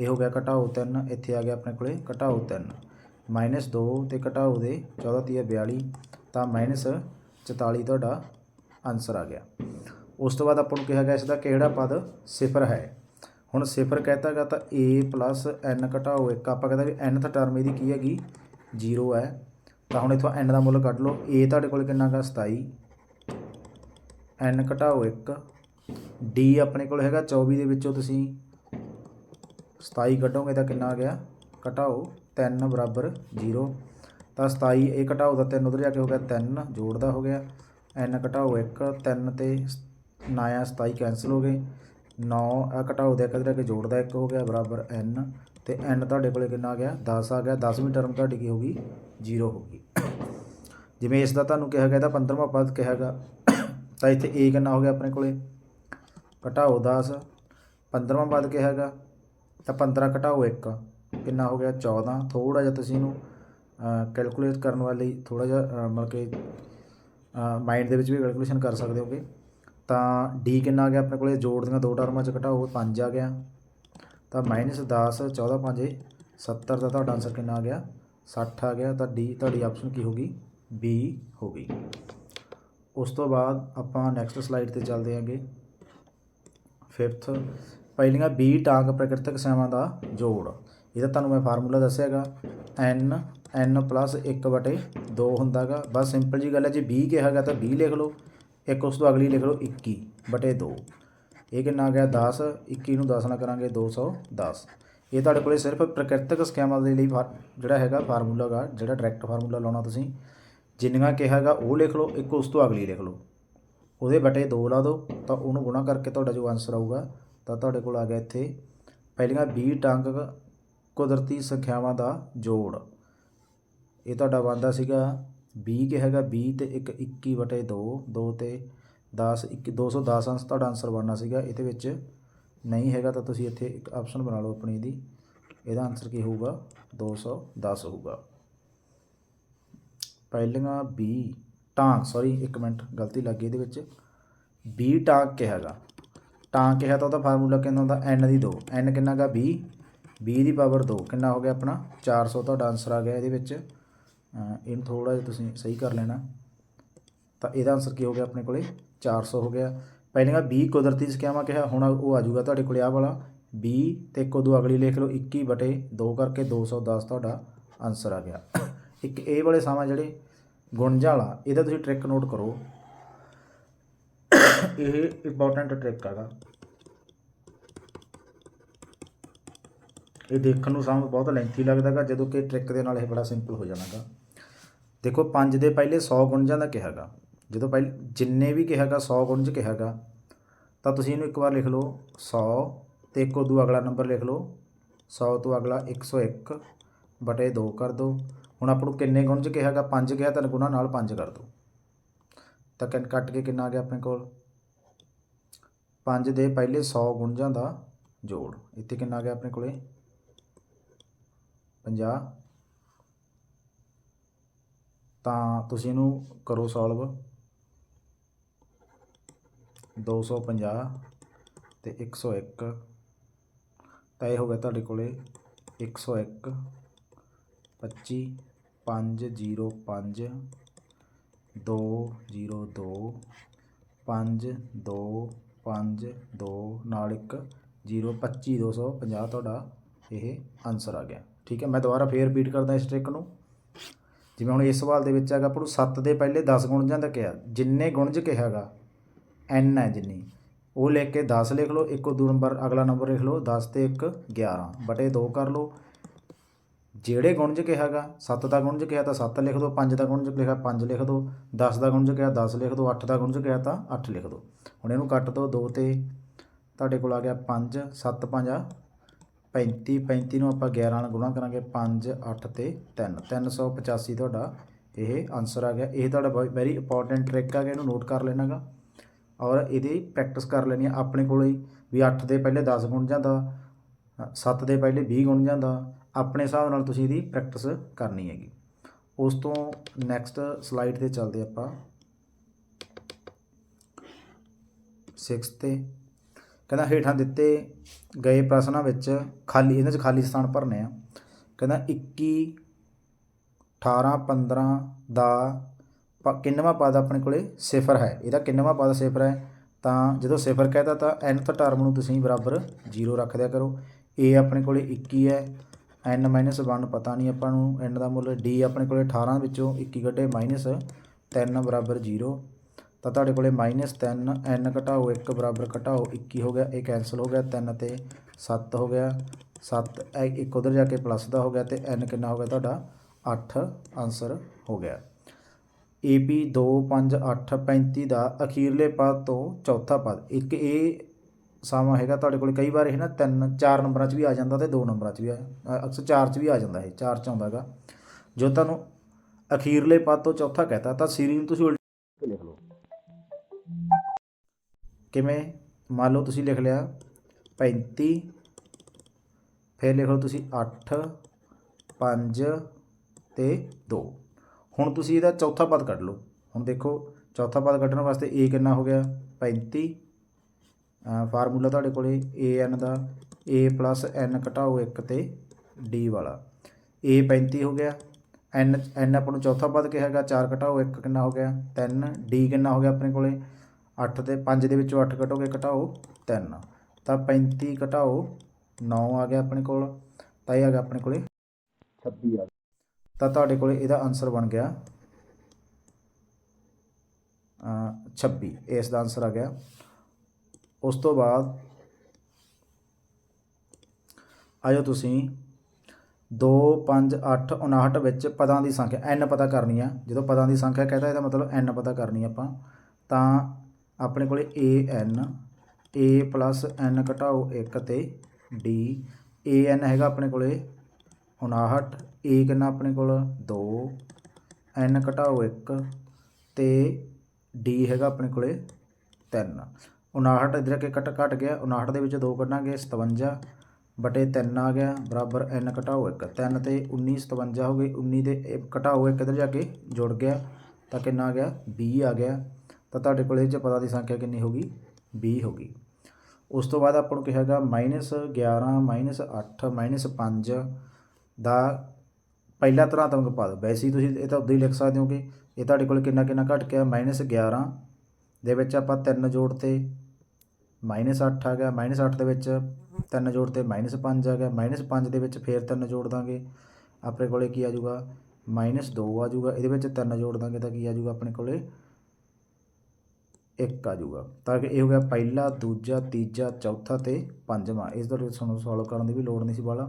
ਇਹ ਹੋ ਗਿਆ ਘਟਾਓ 3 ਇੱਥੇ ਆ ਗਿਆ ਆਪਣੇ ਕੋਲੇ ਘਟਾਓ 3 -2 ਤੇ ਘਟਾਓ ਦੇ 14 ਤੀਆ 42 ਤਾਂ -44 ਤੁਹਾਡਾ ਆਨਸਰ ਆ ਗਿਆ। ਉਸ ਤੋਂ ਬਾਅਦ ਆਪਾਂ ਨੂੰ ਕਿਹਾ ਗਿਆ ਇਸ ਦਾ ਕਿਹੜਾ ਪਦ ਸਿਫਰ ਹੈ। ਹੁਣ ਸਿਫਰ ਕਹਤਾਗਾ ਤਾਂ a n ਘਟਾਓ 1 ਆਪਾਂ ਕਹਿੰਦਾ ਵੀ nth ਟਰਮ ਇਹਦੀ ਕੀ ਹੈਗੀ? 0 ਹੈ। ਤਾਂ ਹੁਣ ਇਥੋਂ n ਦਾ ਮੁੱਲ ਕੱਢ ਲਓ। A ਤੁਹਾਡੇ ਕੋਲ ਕਿੰਨਾ ਗਾ 27 n ਘਟਾਓ 1 d ਆਪਣੇ ਕੋਲ ਹੈਗਾ 24 ਦੇ ਵਿੱਚੋਂ ਤੁਸੀਂ 27 ਕੱਢੋਗੇ ਤਾਂ ਕਿੰਨਾ ਆ ਗਿਆ? ਘਟਾਓ 3 ਬਰਾਬਰ 0 ਤਾਂ 27 ਇਹ ਘਟਾਓ ਦਾ 3 ਉਧਰ ਜਾ ਕੇ ਹੋ ਗਿਆ 3 ਜੋੜਦਾ ਹੋ ਗਿਆ। N ਘਟਾਓ 1 3 ਤੇ 9 27 ਕੈਂਸਲ ਹੋ ਗਏ। 9 ਆ ਘਟਾਓ ਦਾ ਇੱਕ ਇਧਰ ਜਾ ਕੇ ਜੋੜਦਾ 1 ਹੋ ਗਿਆ, ਬਰਾਬਰ n ਤੇ n ਤੁਹਾਡੇ ਕੋਲੇ ਕਿੰਨਾ ਆ ਗਿਆ? 10 ਆ ਗਿਆ। 10ਵੀਂ ਟਰਮ ਤੁਹਾਡੀ ਕੀ ਹੋਗੀ 0 ਹੋਗੀ ਜਿਵੇਂ ਇਸ ਦਾ ਤੁਹਾਨੂੰ ਕਿਹਾ ਗਿਆ ਤਾਂ 15ਵਾਂ ਪਦ ਕਿਹਾ ਗਾ ਤਾਂ ਇੱਥੇ a ਕਿੰਨਾ ਹੋ ਗਿਆ ਆਪਣੇ ਕੋਲੇ? ਘਟਾਓ 10 15ਵਾਂ ਪਦ ਕਿਹਾ ਗਾ ਤਾਂ 15 ਘਟਾਓ 1 ਕਿੰਨਾ ਹੋ ਗਿਆ? 14 ਥੋੜਾ ਜਿਹਾ ਤੁਸੀਂ ਇਹਨੂੰ ਕੈਲਕੂਲੇਟ ਕਰਨ ਵਾਲੀ ਥੋੜਾ ਜਿਹਾ ਮਤਲਬ ਕਿ ਮਾਈਂਡ ਦੇ ਵਿੱਚ ਵੀ ਕੈਲਕੂਲੇਸ਼ਨ ਕਰ ਸਕਦੇ ਹੋਗੇ। ਤਾਂ ਡੀ ਕਿੰਨਾ ਆ ਗਿਆ ਆਪਣੇ ਕੋਲੇ? ਜੋੜ ਦੀਆਂ ਦੋ ਟਰਮਾਂ ਚ ਘਟਾਓ 5 ਆ ਗਿਆ। ਤਾਂ -10 14 5 70 ਦਾ ਤੁਹਾਡਾ ਆਨਸਰ ਕਿੰਨਾ ਆ ਗਿਆ? 60 ਆ ਗਿਆ। ਤਾਂ ਡੀ ਤੁਹਾਡੀ ਆਪਸ਼ਨ ਕੀ ਹੋਗੀ b ਹੋਗੀ ਉਸ ਤੋਂ ਬਾਅਦ ਆਪਾਂ ਨੈਕਸਟ ਸਲਾਈਡ ਤੇ ਚੱਲਦੇ ਹਾਂਗੇ ਫਿਫਥ ਪਹਿਲੀਆਂ 20 ਟਾਂਗ ਪ੍ਰਕਿਰਤਕ ਸੈਵਾਂ ਦਾ ਜੋੜ। ਇਹਦਾ ਤੁਹਾਨੂੰ ਮੈਂ ਫਾਰਮੂਲਾ ਦੱਸਿਆਗਾ। N n 1 ਵਟੇ 2 ਹੁੰਦਾਗਾ। ਬਸ ਸਿੰਪਲ ਜੀ ਗੱਲ ਹੈ, ਜੇ 20 ਗਿਆ ਤਾਂ 20 ਲਿਖ ਲਓ। ਇੱਕ ਉਸ ਤੋਂ ਅਗਲੀ ਲਿਖ ਲਓ 21 ਬਟੇ 2 ਇਹ ਕਿੰਨਾ ਆ ਗਿਆ? 10 21 ਨੂੰ 10 ਨਾਲ ਕਰਾਂਗੇ 210 ਇਹ ਤੁਹਾਡੇ ਕੋਲੇ ਸਿਰਫ ਪ੍ਰਕਿਰਤਕ ਸਕੀਮਾਂ ਦੇ ਲਈ ਫਾ- ਜਿਹੜਾ ਹੈਗਾ ਫਾਰਮੂਲਾ ਗਾ, ਜਿਹੜਾ ਡਾਇਰੈਕਟ ਫਾਰਮੂਲਾ ਲਾਉਣਾ ਤੁਸੀਂ। ਜਿੰਨੀਆਂ ਕਿਹਾ ਹੈਗਾ ਉਹ ਲਿਖ ਲਓ, ਇੱਕ ਉਸ ਤੋਂ ਅਗਲੀ ਲਿਖ ਲਓ। ਉਹਦੇ ਬਟੇ 2 ਲਾ ਦਿਓ ਤਾਂ ਉਹਨੂੰ ਗੁਣਾ ਕਰਕੇ ਤੁਹਾਡਾ ਜੋ ਆਨਸਰ ਆਊਗਾ, ਤਾਂ ਤੁਹਾਡੇ ਕੋਲ ਆ ਗਿਆ ਇੱਥੇ। ਪਹਿਲੀਆਂ 20 ਟੰਗ ਕੁਦਰਤੀ ਸੰਖਿਆਵਾਂ ਦਾ ਜੋੜ। ਇਹ ਤੁਹਾਡਾ ਬਣਦਾ ਸੀਗਾ 20 ਕਿ ਹੈਗਾ 20 ਤੇ ਇੱਕ 21 ਵਟੇ 2 2 ਤੇ 10 21 210 ਅੰਸ ਤੁਹਾਡਾ ਆਨਸਰ ਬਣਨਾ ਸੀਗਾ। ਇਹਦੇ ਵਿੱਚ ਨਹੀਂ ਹੈਗਾ ਤਾਂ ਤੁਸੀਂ ਇੱਥੇ ਇੱਕ ਆਪਸ਼ਨ ਬਣਾ ਲਓ ਆਪਣੀ ਦੀ। ਇਹਦਾ ਆਨਸਰ ਕੀ ਹੋਊਗਾ? 210 ਹੋਊਗਾ। ਪਹਿਲੀਆਂ 20 ਟਾਂਕ ਸੌਰੀ ਇੱਕ ਮਿੰਟ, ਗਲਤੀ ਲੱਗ ਗਈ ਇਹਦੇ ਵਿੱਚ। 20 ਟਾਂਕ ਕਿਹਾ ਹੈਗਾ। ਟਾਂਕ ਕਿਹਾ ਤਾਂ ਉਹਦਾ ਫਾਰਮੂਲਾ ਕਿੰਨਾ ਹੁੰਦਾ? n ਦੀ 2 n ਕਿੰਨਾ ਗਾ 20 20 ਦੀ ਪਾਵਰ 2 ਕਿੰਨਾ ਹੋ ਗਿਆ ਆਪਣਾ? 400 ਤੁਹਾਡਾ ਆਨਸਰ ਆ ਗਿਆ ਇਹਦੇ ਵਿੱਚ। ਇਹਨੂੰ ਥੋੜਾ ਜਿਹਾ ਤੁਸੀਂ ਸਹੀ ਕਰ ਲੈਣਾ। ਤਾਂ ਇਹਦਾ ਆਨਸਰ ਕੀ ਹੋ ਗਿਆ ਆਪਣੇ ਕੋਲੇ? 400 ਹੋ ਗਿਆ। ਪਹਿਲਾਂ 20 ਕੁਦਰਤੀ ਸੰਖਿਆਵਾਂ ਕਿਹਾ, ਹੁਣ ਉਹ ਆ ਜਾਊਗਾ ਤੁਹਾਡੇ ਕੋਲੇ ਆਹ ਵਾਲਾ। 20 ਤੇ ਇੱਕ ਉਦੋਂ ਅਗਲੀ ਲਿਖ ਲਓ 21 ਬਟੇ 2 ਕਰਕੇ 210 ਤੁਹਾਡਾ ਆਨਸਰ ਆ ਗਿਆ। ਇੱਕ ਇਹ ਵਾਲੇ ਸਾਵਾਂ ਜਿਹੜੇ ਗੁਣਜਾਲਾ ਇਹਦਾ ਤੁਸੀਂ ਟ੍ਰਿਕ ਨੋਟ ਕਰੋ। ਇਹ ਇੰਪੋਰਟੈਂਟ ਟ੍ਰਿਕ ਹੈਗਾ। ਇਹ ਦੇਖਣ ਨੂੰ ਸਾਮ ਬਹੁਤ ਲੈਂਥੀ ਲੱਗਦਾਗਾ, ਜਦੋਂ ਕਿ ਟ੍ਰਿਕ ਦੇ ਨਾਲ ਇਹ ਬੜਾ ਸਿੰਪਲ ਹੋ ਜਾਣਾਗਾ। ਦੇਖੋ 5 ਦੇ ਪਹਿਲੇ 100 ਗੁਣਜਾਂ ਦਾ ਕਿਹਾਗਾ ਜਦੋਂ ਪਹਿਲੇ, ਜਿੰਨੇ ਵੀ ਕਿਹਾਗਾ 100 ਗੁਣਜ ਕਿਹਾਗਾ ਤਾਂ ਤੁਸੀਂ ਇਹਨੂੰ ਇੱਕ ਵਾਰ ਲਿਖ ਲਓ। 100 ਤੇ ਇੱਕ ਉਦੋਂ ਅਗਲਾ ਨੰਬਰ ਲਿਖ ਲਓ। 100 ਤੋਂ ਅਗਲਾ 101 ਬਟੇ 2 ਕਰ ਦਿਓ ਹੁਣ ਆਪਾਂ ਨੂੰ ਕਿੰਨੇ ਗੁਣਜ ਕਿਹਾਗਾ 5 ਕਿਹਾ ਤਾਂ ਗੁਣਾ ਨਾਲ 5 ਕਰ ਦਿਓ ਤਾਂ ਕਿੰਨ, ਕੱਟ ਕੇ ਕਿੰਨਾ ਆ ਗਿਆ ਆਪਣੇ ਕੋਲ? 5 ਦੇ ਪਹਿਲੇ 100 ਗੁਣਜਾਂ ਦਾ ਜੋੜ। ਇੱਥੇ ਕਿੰਨਾ ਆ ਗਿਆ ਆਪਣੇ ਕੋਲੇ? 50 ਤਾਂ ਤੁਸੀਂ ਇਹਨੂੰ ਕਰੋ ਸੋਲਵ 250 ਤੇ 101 ਤਾਂ ਇਹ ਹੋ ਗਿਆ ਤੁਹਾਡੇ ਕੋਲੇ 101 25 505 202 5 2 5 2 ਨਾਲ ਇੱਕ 0 25 250 ਤੁਹਾਡਾ ਇਹ ਆਨਸਰ ਆ ਗਿਆ। ਠੀਕ ਹੈ, ਮੈਂ ਦੁਬਾਰਾ ਫੇਰ ਰਿਪੀਟ ਕਰਦਾ ਇਸ ਟ੍ਰਿਕ ਨੂੰ। ਜਿਵੇਂ ਹੁਣ ਇਸ ਸਵਾਲ ਦੇ ਵਿੱਚ ਹੈਗਾ, ਆਪਾਂ ਨੂੰ 7 ਦੇ ਪਹਿਲੇ 10 ਗੁਣਜਾਂ ਦਾ ਕਿਹਾ, ਜਿੰਨੇ ਗੁਣਜ ਕਿਹਾਗਾ n ਹੈ ਜਿੰਨੀ। ਉਹ ਲਿਖ ਕੇ 10 ਲਿਖ ਲਓ, ਇੱਕੋ ਦੋ ਨੰਬਰ, ਅਗਲਾ ਨੰਬਰ ਲਿਖ ਲਓ 10 ਤੇ 1 11 ਬਟੇ 2 ਕਰ ਲਓ। ਜਿਹੜੇ ਗੁਣਜ ਕਿਹਾਗਾ 7 ਦਾ ਗੁਣਜ ਕਿਹਾ ਤਾਂ 7 ਲਿਖ ਦਿਓ 5 ਦਾ ਗੁਣਜ ਕਿਹਾ 5 ਲਿਖ ਦਿਓ 10 ਦਾ ਗੁਣਜ ਕਿਹਾ 10 ਲਿਖ ਦਿਓ 8 ਦਾ ਗੁਣਜ ਕਿਹਾ ਤਾਂ 8 ਲਿਖ ਦਿਓ ਹੁਣ ਇਹਨੂੰ ਕੱਟ ਦਿਓ 2 ਤੇ, ਤੁਹਾਡੇ ਕੋਲ ਆ ਗਿਆ 5 7 5 ਆ 35 35 ਨੂੰ ਆਪਾਂ 11 ਨਾਲ ਗੁਣਾ ਕਰਾਂਗੇ 5 8 ਤੇ 3 385 ਤੁਹਾਡਾ ਇਹ ਆਨਸਰ ਆ ਗਿਆ। ਇਹ ਤੁਹਾਡਾ ਵੈਰੀ ਇੰਪੋਰਟੈਂਟ ਟ੍ਰਿਕ ਗਿਆ ਇਹਨੂੰ ਨੋਟ ਕਰ ਲੈਣਾਗਾ। ਔਰ ਇਹਦੀ ਪ੍ਰੈਕਟਿਸ ਕਰ ਲੈਣੀ ਆ ਆਪਣੇ ਕੋਲ ਹੀ, ਵੀ 8 ਦੇ ਪਹਿਲੇ 10 ਗੁਣ ਜਾਂਦਾ 7 ਦੇ ਪਹਿਲੇ 20 ਗੁਣ ਜਾਂਦਾ, ਆਪਣੇ ਹਿਸਾਬ ਨਾਲ ਤੁਸੀਂ ਇਹਦੀ ਪ੍ਰੈਕਟਿਸ ਕਰਨੀ ਹੈਗੀ। ਉਸ ਤੋਂ ਨੈਕਸਟ ਸਲਾਈਡ ਤੇ ਚੱਲਦੇ ਆਪਾਂ। 6 ਤੇ ਕਹਿੰਦਾ ਹੇਠਾਂ ਦਿੱਤੇ ਗਏ ਪ੍ਰਸ਼ਨਾਂ ਵਿੱਚ ਖਾਲੀ ਇਹਨਾਂ 'ਚ ਖਾਲੀ ਸਥਾਨ ਭਰਨੇ ਆ। ਕਹਿੰਦਾ 21 18 15 ਦਾ ਪ- ਕਿੰਨਵਾਂ ਪਦ ਆਪਣੇ ਕੋਲੇ ਸਿਫਰ ਹੈ। ਇਹਦਾ ਕਿੰਨਵਾਂ ਪਦ ਸਿਫਰ ਹੈ? ਤਾਂ ਜਦੋਂ ਸਿਫਰ ਕਹਿਤਾ ਤਾਂ nth ਟਰਮ ਨੂੰ ਤੁਸੀਂ ਬਰਾਬਰ 0 ਰੱਖ ਦਿਆ ਕਰੋ। A ਆਪਣੇ ਕੋਲੇ 21 ਹੈ। n 1 ਪਤਾ ਨਹੀਂ ਆਪਾਂ ਨੂੰ। N ਦਾ ਮੁੱਲ d ਆਪਣੇ ਕੋਲੇ 18 ਵਿੱਚੋਂ 21 ਕੱਢੇ ਮਾਈਨਸ 3 ਬਰਾਬਰ 0 ਤਾਂ ਤੁਹਾਡੇ ਕੋਲੇ -3 n ਘਟਾਓ 1 ਬਰਾਬਰ ਘਟਾਓ 21 ਹੋ ਗਿਆ, ਇਹ ਕੈਨਸਲ ਹੋ ਗਿਆ 3 ਤੇ 7 ਹੋ ਗਿਆ। 7 ਇੱਕ ਉਧਰ ਜਾ ਕੇ ਪਲੱਸ ਦਾ ਹੋ ਗਿਆ ਤੇ n ਕਿੰਨਾ ਹੋ ਗਿਆ ਤੁਹਾਡਾ? 8 ਆਨਸਰ ਹੋ ਗਿਆ। AP 2 5 8 35 ਦਾ ਅਖੀਰਲੇ ਪਦ ਤੋਂ ਚੌਥਾ ਪਦ। ਇੱਕ ਇਹ ਸਮਾਂ ਹੈਗਾ ਤੁਹਾਡੇ ਕੋਲ ਕਈ ਵਾਰ ਇਹ ਨਾ ਤਿੰਨ, ਚਾਰ ਨੰਬਰਾਂ 'ਚ ਵੀ ਆ ਜਾਂਦਾ ਤੇ ਦੋ ਨੰਬਰਾਂ 'ਚ ਵੀ ਆ, ਅਕਸਰ ਚਾਰ 'ਚ ਵੀ ਆ ਜਾਂਦਾ ਇਹ, ਚਾਰ 'ਚ ਆਉਂਦਾ ਹੈਗਾ। ਜੋ ਤੁਹਾਨੂੰ ਅਖੀਰਲੇ ਪਦ ਤੋਂ ਚੌਥਾ ਕਹਤਾ, ਤਾਂ ਸੀਰੀ ਨੂੰ ਤੁਸੀਂ ਉਲਟ ਲਿਖ ਲਓ। ਕਿਵੇਂ? ਮੰਨ ਲਓ ਤੁਸੀਂ ਲਿਖ ਲਿਆ 35 ਫਿਰ ਲਿਖ ਲਓ ਤੁਸੀਂ 8 5 ਤੇ 2 ਹੁਣ ਤੁਸੀਂ ਇਹਦਾ ਚੌਥਾ ਪਦ ਕੱਢ ਲਓ। ਹੁਣ ਦੇਖੋ, ਚੌਥਾ ਪਦ ਕੱਢਣ ਵਾਸਤੇ a ਕਿੰਨਾ ਹੋ ਗਿਆ? 35 ਫਾਰਮੂਲਾ ਤੁਹਾਡੇ ਕੋਲੇ an ਦਾ। A n ਘਟਾਓ 1 ਤੇ d ਵਾਲਾ। A 35 ਹੋ ਗਿਆ। N n ਆਪਾਂ ਨੂੰ ਚੌਥਾ ਪਦ ਕਿਹਾ ਹੈਗਾ 4 ਘਟਾਓ 1 ਕਿੰਨਾ ਹੋ ਗਿਆ? 3 d ਕਿੰਨਾ ਹੋ ਗਿਆ ਆਪਣੇ ਕੋਲੇ? 8 ਤੇ 5 ਦੇ ਵਿੱਚੋਂ 8 ਘਟੋਗੇ ਘਟਾਓ 3 ਤਾਂ 35 ਘਟਾਓ 9 ਆ ਗਿਆ ਆਪਣੇ ਕੋਲ ਤਾਂ ਇਹ ਆ ਗਿਆ ਆਪਣੇ ਕੋਲੇ। 26 ਆ ਤਾਂ ਤੁਹਾਡੇ ਕੋਲੇ ਇਹਦਾ ਆਨਸਰ ਬਣ ਗਿਆ ਅ 26 ਇਸ ਦਾ ਆਨਸਰ ਆ ਗਿਆ। ਉਸ ਤੋਂ ਬਾਅਦ ਆਇਓ ਤੁਸੀਂ 2 5 8 59 ਵਿੱਚ ਪਦਾਂ ਦੀ ਸੰਖਿਆ n ਪਤਾ ਕਰਨੀ ਆ। ਜਦੋਂ ਪਦਾਂ ਦੀ ਸੰਖਿਆ ਕਹਿੰਦਾ ਇਹਦਾ ਮਤਲਬ n ਪਤਾ ਕਰਨੀ ਆਪਾਂ। ਤਾਂ ਆਪਣੇ ਕੋਲੇ a ਏ ਪਲੱਸ n ਘਟਾਓ 1 ਤੇ ਡੀ ਏ n ਹੈਗਾ ਆਪਣੇ ਕੋਲੇ 59 ਏ ਕਿੰਨਾ ਆਪਣੇ ਕੋਲ? 2 n ਘਟਾਓ 1 ਤੇ ਡੀ ਹੈਗਾ ਆਪਣੇ ਕੋਲੇ 3 59 ਇਧਰ ਕੇ ਘਟ ਘਟ ਗਿਆ 59 ਦੇ ਵਿੱਚ 2 ਕੱਢਾਂਗੇ 57 ਬਟੇ 3 ਆ ਗਿਆ, ਬਰਾਬਰ n ਘਟਾਓ 1 3 ਤੇ 19 57 ਹੋ ਗਈ 19 ਦੇ ਘਟਾਓ 1 ਇਧਰ ਜਾ ਕੇ ਜੁੜ ਗਿਆ, ਤਾਂ ਕਿੰਨਾ ਆ ਗਿਆ? 20 ਆ ਗਿਆ। ਤਾਂ ਤੁਹਾਡੇ ਕੋਲ ਇਹ ਚ ਪਤਾ ਦੀ ਸੰਖਿਆ ਕਿੰਨੀ ਹੋ ਗਈ? 20 ਹੋ ਗਈ। ਉਸ ਤੋਂ ਬਾਅਦ ਆਪਾਂ ਨੂੰ ਕਿਹਾ ਹੈਗਾ -11 -8 -5 ਦਾ ਪਹਿਲਾ ਧਨਾਤਮਕ ਪਦ ਵੈਸੇ ਹੀ ਤੁਸੀਂ ਇਹ ਤਾਂ ਉਦਾਂ ਹੀ ਲਿਖ ਸਕਦੇ ਹੋ ਕਿ ਇਹ ਤੁਹਾਡੇ ਕੋਲ ਕਿੰਨਾ ਕਿੰਨਾ ਘਟ ਗਿਆ? -11 ਦੇ ਵਿੱਚ ਆਪਾਂ 3 ਜੋੜਤੇ -8 ਆ ਗਿਆ। -8 ਦੇ ਵਿੱਚ 3 ਜੋੜਤੇ -5 ਆ ਗਿਆ। -5 ਦੇ ਵਿੱਚ ਫੇਰ 3 ਜੋੜ ਦਾਂਗੇ। ਆਪਣੇ ਕੋਲੇ ਕੀ ਆ ਜਾਊਗਾ? -2 ਆ ਜਾਊਗਾ। ਇਹਦੇ ਵਿੱਚ 3 ਜੋੜ ਦਾਂਗੇ ਤਾਂ ਕੀ ਆ ਜਾਊਗਾ? ਆਪਣੇ ਕੋਲੇ ਇੱਕ ਆ ਜਾਊਗਾ। ਤਾਂ ਕਿ ਇਹ ਹੋ ਗਿਆ ਪਹਿਲਾ, ਦੂਜਾ, ਤੀਜਾ, ਚੌਥਾ ਤੇ ਪੰਜਵਾਂ। ਇਸ ਤੋਂ ਤੁਹਾਨੂੰ ਸੋਲਵ ਕਰਨ ਦੀ ਵੀ ਲੋੜ ਨਹੀਂ ਸੀ ਵਾਲਾ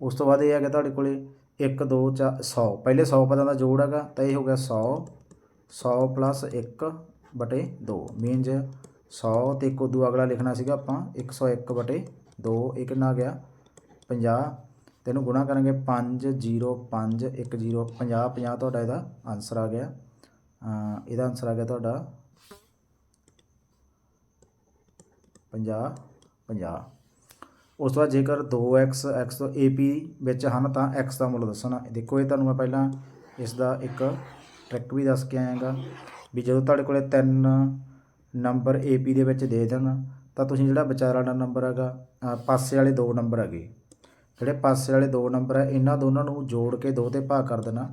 ਉਸ ਤੋਂ ਬਾਅਦ ਇਹ ਆ ਗਿਆ ਤੁਹਾਡੇ ਕੋਲੇ 1 2 4 100 ਪਹਿਲੇ 100 ਪਦਾਂ ਦਾ ਜੋੜ ਹੈਗਾ, ਤਾਂ ਇਹ ਹੋ ਗਿਆ 100 100 ਪਲੱਸ 1 ਬਟੇ 2 ਮੀਨਜ਼ 100 ਤੇ ਇੱਕ ਉਦੋਂ ਅਗਲਾ ਲਿਖਣਾ ਸੀਗਾ ਆਪਾਂ 101 ਬਟੇ 2 ਇਹ ਕਿੰਨਾ ਆ ਗਿਆ? 50 ਤੇ ਇਹਨੂੰ ਗੁਣਾ ਕਰਾਂਗੇ 5 0 5 1 0 50 50 ਤੁਹਾਡਾ ਇਹਦਾ ਆਨਸਰ ਆ ਗਿਆ। ਇਹਦਾ ਆਨਸਰ ਆ ਗਿਆ ਤੁਹਾਡਾ 50 50 ਉਸ ਤੋਂ ਬਾਅਦ ਜੇਕਰ 2x x ਤੋਂ ap ਵਿੱਚ ਹਨ ਤਾਂ x ਦਾ ਮੁੱਲ ਦੱਸਣਾ। ਦੇਖੋ, ਇਹ ਤੁਹਾਨੂੰ ਮੈਂ ਪਹਿਲਾਂ ਇਸ ਦਾ ਇੱਕ ਟ੍ਰਿਕ ਵੀ ਦੱਸ ਕੇ ਆਇਆਗਾ ਵੀ ਜਦੋਂ ਤੁਹਾਡੇ ਕੋਲੇ ਤਿੰਨ ਨੰਬਰ ap ਦੇ ਵਿੱਚ ਦੇ ਦੇਣ, ਤਾਂ ਤੁਸੀਂ ਜਿਹੜਾ ਵਿਚਾਰ ਵਾਲਾ ਨੰਬਰ ਹੈਗਾ ਪਾਸੇ ਵਾਲੇ ਦੋ ਨੰਬਰ ਹੈਗੇ। ਜਿਹੜੇ ਪਾਸੇ ਵਾਲੇ ਦੋ ਨੰਬਰ ਹੈ, ਇਹਨਾਂ ਦੋਨਾਂ ਨੂੰ ਜੋੜ ਕੇ 2 ਤੇ ਭਾਗ ਕਰ ਦੇਣਾ।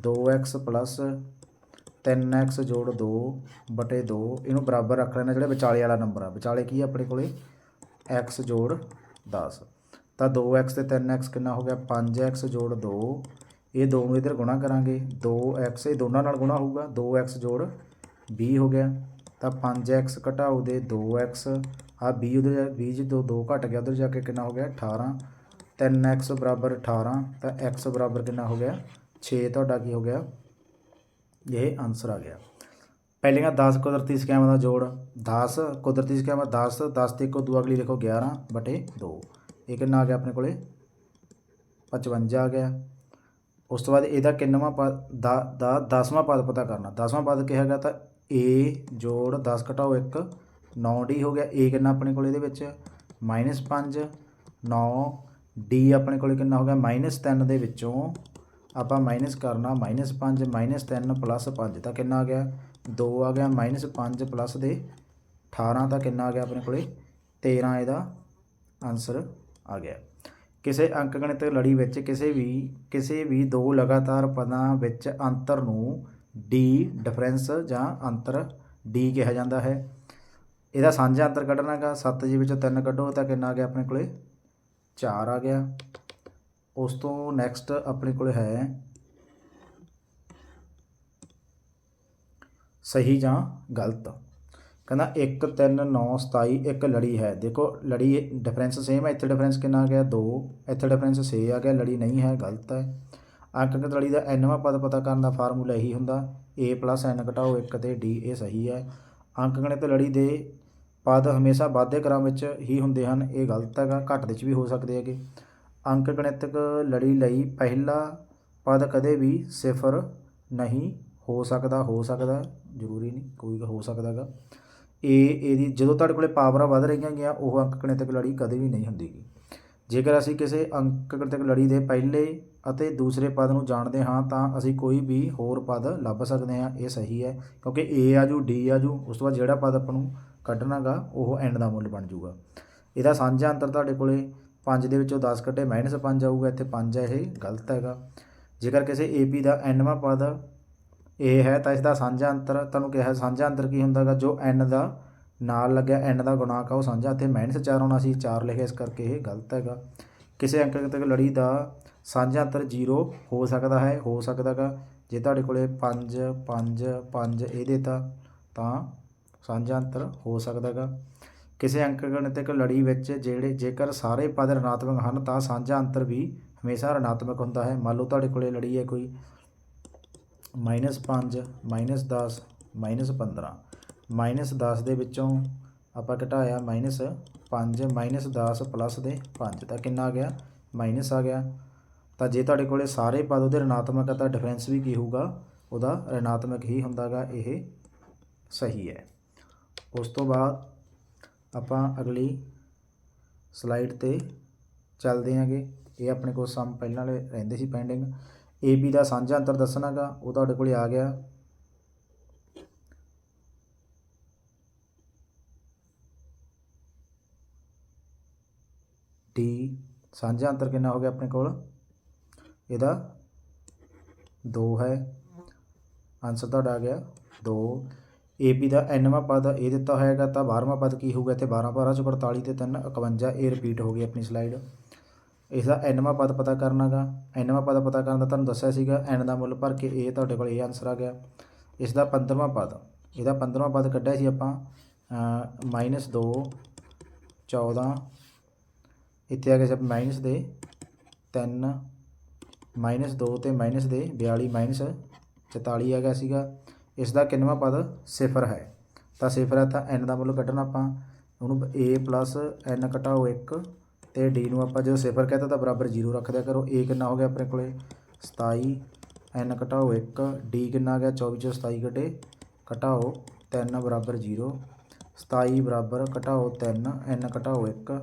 2x ਤਿੰਨ ਐਕਸ ਜੋੜ ਦੋ ਬਟੇ ਦੋ, ਇਹਨੂੰ ਬਰਾਬਰ ਰੱਖ ਲੈਣਾ ਜਿਹੜਾ ਵਿਚਾਲੇ ਵਾਲਾ ਨੰਬਰ ਆ। ਵਿਚਾਲੇ ਕੀ ਆ ਆਪਣੇ ਕੋਲੇ? ਐਕਸ ਜੋੜ 10 ਤਾਂ 2x ਤੇ 3x ਕਿੰਨਾ ਹੋ ਗਿਆ? 5x ਜੋੜ 2 ਇਹ ਦੋ ਨੂੰ ਇਧਰ ਗੁਣਾ ਕਰਾਂਗੇ। 2x ਇਹ ਦੋਨਾਂ ਨਾਲ ਗੁਣਾ ਹੋਊਗਾ। 2x ਜੋੜ 20 ਹੋ ਗਿਆ। ਤਾਂ 5x ਘਟਾਓ ਦੇ 2x ਆ 20 ਉਧਰ 20 ਜਦੋਂ 2 ਘਟ ਗਿਆ। ਉਧਰ ਜਾ ਕੇ ਕਿੰਨਾ ਹੋ ਗਿਆ? 18 3x ਬਰਾਬਰ 18 ਤਾਂ x ਬਰਾਬਰ ਕਿੰਨਾ ਹੋ ਗਿਆ? 6 ਤੁਹਾਡਾ ਕੀ ਹੋ ਗਿਆ? ਇਹ ਆਨਸਰ ਆ ਗਿਆ। ਪਹਿਲੀਆਂ 10 ਕੁਦਰਤੀ ਸੰਖਿਆਵਾਂ ਦਾ ਜੋੜ 10 ਕੁਦਰਤੀ ਸੰਖਿਆਵਾਂ 10 10 ਤੇ ਇੱਕੋ ਦੂ, ਅਗਲੀ ਲਿਖੋ 11 ਬਟੇ 2 ਇਹ ਕਿੰਨਾ ਆ ਗਿਆ ਆਪਣੇ ਕੋਲੇ? 55 ਆ ਗਿਆ। ਉਸ ਤੋਂ ਬਾਅਦ ਇਹਦਾ ਕਿੰਨਵਾਂ ਪਦ, ਦਾ ਦਾ 10ਵਾਂ ਪਦ ਪਤਾ ਕਰਨਾ। 10ਵਾਂ ਪਦ ਕਿਹਾ ਗਿਆ ਤਾਂ a ਜੋੜ 10 ਘਟਾਓ 1 9d ਹੋ ਗਿਆ। A ਕਿੰਨਾ ਆਪਣੇ ਕੋਲ ਇਹਦੇ ਵਿੱਚ? -5 9 d ਆਪਣੇ ਕੋਲ ਕਿੰਨਾ ਹੋ ਗਿਆ? -3 ਦੇ ਵਿੱਚੋਂ ਆਪਾਂ ਮਾਈਨਸ ਕਰਨਾ -5 -3 5 ਤਾਂ ਕਿੰਨਾ ਆ ਗਿਆ? 2 ਆ ਗਿਆ ਮਾਈਨਸ -5 ਪਲੱਸ ਦੇ 18 ਤਾਂ ਕਿੰਨਾ ਆ ਗਿਆ ਆਪਣੇ ਕੋਲੇ? 13 ਇਹਦਾ ਆਨਸਰ ਆ ਗਿਆ। ਕਿਸੇ ਅੰਕਗਣਿਤ ਲੜੀ ਵਿੱਚ ਕਿਸੇ ਵੀ ਕਿਸੇ ਵੀ ਦੋ ਲਗਾਤਾਰ ਪਦਾਂ ਵਿੱਚ ਅੰਤਰ ਨੂੰ ਡੀ ਡਿਫਰੈਂਸ ਜਾਂ ਅੰਤਰ ਡੀ ਕਿਹਾ ਜਾਂਦਾ ਹੈ। ਇਹਦਾ ਸਾਂਝਾ ਅੰਤਰ ਕੱਢਣਾਗਾ 7 ਜੀ ਵਿੱਚੋਂ 3 ਕੱਢੋ ਤਾਂ ਕਿੰਨਾ ਆ ਗਿਆ ਆਪਣੇ ਕੋਲੇ? 4 ਆ ਗਿਆ। ਉਸ ਤੋਂ ਨੈਕਸਟ ਆਪਣੇ ਕੋਲ ਹੈ। ਸਹੀ ਜਾਂ ਗਲਤ? ਕਹਿੰਦਾ 1 3 9 27 ਇੱਕ ਲੜੀ ਹੈ। ਦੇਖੋ, ਲੜੀ ਡਿਫਰੈਂਸ ਸੇਮ ਹੈ, ਇੱਥੇ ਡਿਫਰੈਂਸ ਕਿੰਨਾ ਆ ਗਿਆ? 2 ਇੱਥੇ ਡਿਫਰੈਂਸ 6 ਆ ਗਿਆ, ਲੜੀ ਨਹੀਂ ਹੈ, ਗਲਤ ਹੈ। ਅੰਕ ਗਣਿਤ ਲੜੀ ਦਾ nਵਾਂ ਪਦ ਪਤਾ ਕਰਨ ਦਾ ਫਾਰਮੂਲਾ ਇਹੀ ਹੁੰਦਾ। A n ਘਟਾਓ 1 ਤੇ d, ਇਹ ਸਹੀ ਹੈ। ਅੰਕ ਗਣਿਤ ਲੜੀ ਦੇ ਪਦ ਹਮੇਸ਼ਾ ਵਾਧੇ ਕ੍ਰਮ ਵਿੱਚ ਹੀ ਹੁੰਦੇ ਹਨ, ਇਹ ਗਲਤ ਹੈਗਾ, ਘੱਟ ਦੇ ਵਿੱਚ ਵੀ ਹੋ ਸਕਦੇ ਹੈਗੇ। ਅੰਕ ਗਣਿਤਕ ਲੜੀ ਲਈ ਪਹਿਲਾ ਪਦ ਕਦੇ ਵੀ ਸਿਫਰ ਨਹੀਂ ਹੋ ਸਕਦਾ ਹੋ ਸਕਦਾ, ਜ਼ਰੂਰੀ ਨਹੀਂ, ਕੋਈ ਹੋ ਸਕਦਾ ਗਾ ਇਹ ਇਹਦੀ ਜਦੋਂ ਤੁਹਾਡੇ ਕੋਲੇ ਪਾਵਰਾਂ ਵੱਧ ਰਹੀਆਂ ਗਿਆ ਉਹ ਅੰਕ ਗਣਿਤਕ ਲੜੀ ਕਦੇ ਵੀ ਨਹੀਂ ਹੁੰਦੀਗੀ। ਜੇਕਰ ਅਸੀਂ ਕਿਸੇ ਅੰਕ ਗਣਿਤਕ ਲੜੀ ਦੇ ਪਹਿਲੇ ਅਤੇ ਦੂਸਰੇ ਪਦ ਨੂੰ ਜਾਣਦੇ ਹਾਂ, ਤਾਂ ਅਸੀਂ ਕੋਈ ਵੀ ਹੋਰ ਪਦ ਲੱਭ ਸਕਦੇ ਹਾਂ, ਇਹ ਸਹੀ ਹੈ, ਕਿਉਂਕਿ a ਆਜੂ d ਜੂ, ਉਸ ਤੋਂ ਬਾਅਦ ਜਿਹੜਾ ਪਦ ਆਪਾਂ ਨੂੰ ਕੱਢਣਾਗਾ, ਉਹ ਐਂਡ ਦਾ ਮੁੱਲ ਬਣ ਜਾਊਗਾ ਇਹਦਾ ਸਾਂਝਾ ਅੰਤਰ ਤੁਹਾਡੇ ਕੋਲੇ 5 ਦੇ ਵਿੱਚੋਂ 10 ਕੱਢੇ -5 ਆਊਗਾ, ਇੱਥੇ 5 ਹੈ ਇਹ ਗਲਤ ਹੈਗਾ। ਜੇਕਰ ਕਿਸੇ ap ਦਾ nਵਾਂ ਪਦ ਇਹ ਹੈ, ਤਾਂ ਇਸ ਦਾ ਸਾਂਝਾ ਅੰਤਰ, ਤੁਹਾਨੂੰ ਕਿਹਾ ਸਾਂਝਾ ਅੰਤਰ ਕੀ ਹੁੰਦਾਗਾ ਜੋ n ਦਾ ਨਾਲ ਲੱਗਿਆ, n ਦਾ ਗੁਣਾਕ ਆ, ਉਹ ਸਾਂਝਾ। ਇੱਥੇ -4 ਆਉਣਾ ਸੀ 4 ਲਿਖਿਆ, ਇਸ ਕਰਕੇ ਇਹ ਗਲਤ ਹੈਗਾ। ਕਿਸੇ ਅੰਕ ਤੱਕ ਲੜੀ ਦਾ ਸਾਂਝਾ ਅੰਤਰ 0 ਹੋ ਸਕਦਾ ਹੈ, ਹੋ ਸਕਦਾਗਾ ਜੇ ਤੁਹਾਡੇ ਕੋਲੇ 5 5 5 ਇਹ ਦੇਤਾ, ਤਾਂ ਸਾਂਝਾ ਅੰਤਰ ਹੋ ਸਕਦਾਗਾ ਕਿਸੇ ਅੰਕ ਅੰਕਗਣਿਤਕ ਲੜੀ ਵਿੱਚ ਜਿਹੜੇ ਜੇਕਰ ਸਾਰੇ ਪਦ ਰਣਾਤਮਕ ਹਨ, ਤਾਂ ਸਾਂਝਾ ਅੰਤਰ ਵੀ ਹਮੇਸ਼ਾ ਰਣਾਤਮਕ ਹੁੰਦਾ ਹੈ। ਮੰਨ ਲਓ ਤੁਹਾਡੇ ਕੋਲੇ ਲੜੀ ਹੈ ਕੋਈ। -5 -10 -15 -10 ਦੇ ਵਿੱਚੋਂ ਆਪਾਂ ਘਟਾਇਆ -5 -10 ਪਲੱਸ ਦੇ 5 ਤਾਂ ਕਿੰਨਾ ਆ ਗਿਆ? ਮਾਈਨਸ ਆ ਗਿਆ। ਤਾਂ ਜੇ ਤੁਹਾਡੇ ਕੋਲੇ ਸਾਰੇ ਪਦ ਉਹਦੇ ਰਣਾਤਮਕ ਆ, ਤਾਂ ਡਿਫਰੈਂਸ ਵੀ ਕੀ ਹੋਊਗਾ? ਉਹਦਾ ਰਣਾਤਮਕ ਹੀ ਹੁੰਦਾਗਾ। ਇਹ ਸਹੀ ਹੈ। ਉਸ ਤੋਂ ਬਾਅਦ ਆਪਾਂ ਅਗਲੀ ਸਲਾਈਡ ਤੇ ਚੱਲਦੇ ਹਾਂਗੇ। ਇਹ ਆਪਣੇ ਕੋਲ ਸਮ ਪਹਿਲਾਂ ਵਾਲੇ ਰਹਿੰਦੇ ਸੀ ਪੈਂਡਿੰਗ ਏ ਦਾ ਸਾਂਝਾ ਅੰਤਰ ਦੱਸਣਾਗਾ ਉਹ ਤੁਹਾਡੇ ਕੋਲੇ ਆ ਗਿਆ। ਡੀ ਸਾਂਝਾ ਅੰਤਰ ਕਿੰਨਾ ਹੋ ਗਿਆ ਆਪਣੇ ਕੋਲ? ਇਹਦਾ 2 ਹੈ। ਆਨਸਰ ਤੁਹਾਡਾ ਆ ਗਿਆ 2 ਏਪੀ ਦਾ nਵਾਂ ਪਦ ਇਹ ਦਿੱਤਾ ਹੋਏਗਾ ਤਾਂ 12ਵਾਂ ਪਦ ਕੀ ਹੋਊਗਾ ਇੱਥੇ? 12 12 ਚੋਂ 48 ਤੇ 3 51 ਇਹ ਰਿਪੀਟ ਹੋ ਗਈ ਆਪਣੀ ਸਲਾਈਡ ਇਸ ਦਾ nਵਾਂ ਪਦ ਪਤਾ ਕਰਨਾਗਾ। Nਵਾਂ ਪਦ ਪਤਾ ਕਰਨ ਦਾ ਤੁਹਾਨੂੰ ਦੱਸਿਆ ਸੀਗਾ, n ਦਾ ਮੁੱਲ ਭਰ ਕੇ ਇਹ ਤੁਹਾਡੇ ਕੋਲ ਇਹ ਆਨਸਰ ਆ ਗਿਆ। ਇਸ ਦਾ 15ਵਾਂ ਪਦ, ਇਹਦਾ 15ਵਾਂ ਪਦ ਕੱਢਿਆ ਸੀ ਆਪਾਂ -2 14 ਇੱਥੇ ਆ ਗਿਆ ਸੀ ਮਾਈਨਸ ਦੇ 3 ਮਾਈਨਸ 2 ਤੇ ਮਾਈਨਸ ਦੇ 42 ਮਾਈਨਸ 44 ਆ ਗਿਆ ਸੀਗਾ। ਇਸ ਦਾ ਕਿੰਨਵਾਂ ਪਦ ਸਿਫਰ ਹੈ। ਤਾਂ ਸਿਫਰ ਹੈ ਤਾਂ n ਦਾ ਮੁੱਲ ਕੱਢਣਾ ਆਪਾਂ। ਉਹਨੂੰ a n ਘਟਾਓ 1 ਤੇ d ਨੂੰ ਆਪਾਂ ਜਦੋਂ ਸਿਫਰ ਕਹਿੰਦਾ ਤਾਂ ਬਰਾਬਰ 0 ਰੱਖ ਦਿਆ ਕਰੋ। a ਕਿੰਨਾ ਹੋ ਗਿਆ ਆਪਣੇ ਕੋਲੇ? 27 n ਘਟਾਓ 1 d ਕਿੰਨਾ ਆ ਗਿਆ? 24 ਚੋਂ 27 ਕੱਢੇ, ਘਟਾਓ 3 ਬਰਾਬਰ 0 27 ਬਰਾਬਰ ਘਟਾਓ 3 n ਘਟਾਓ 1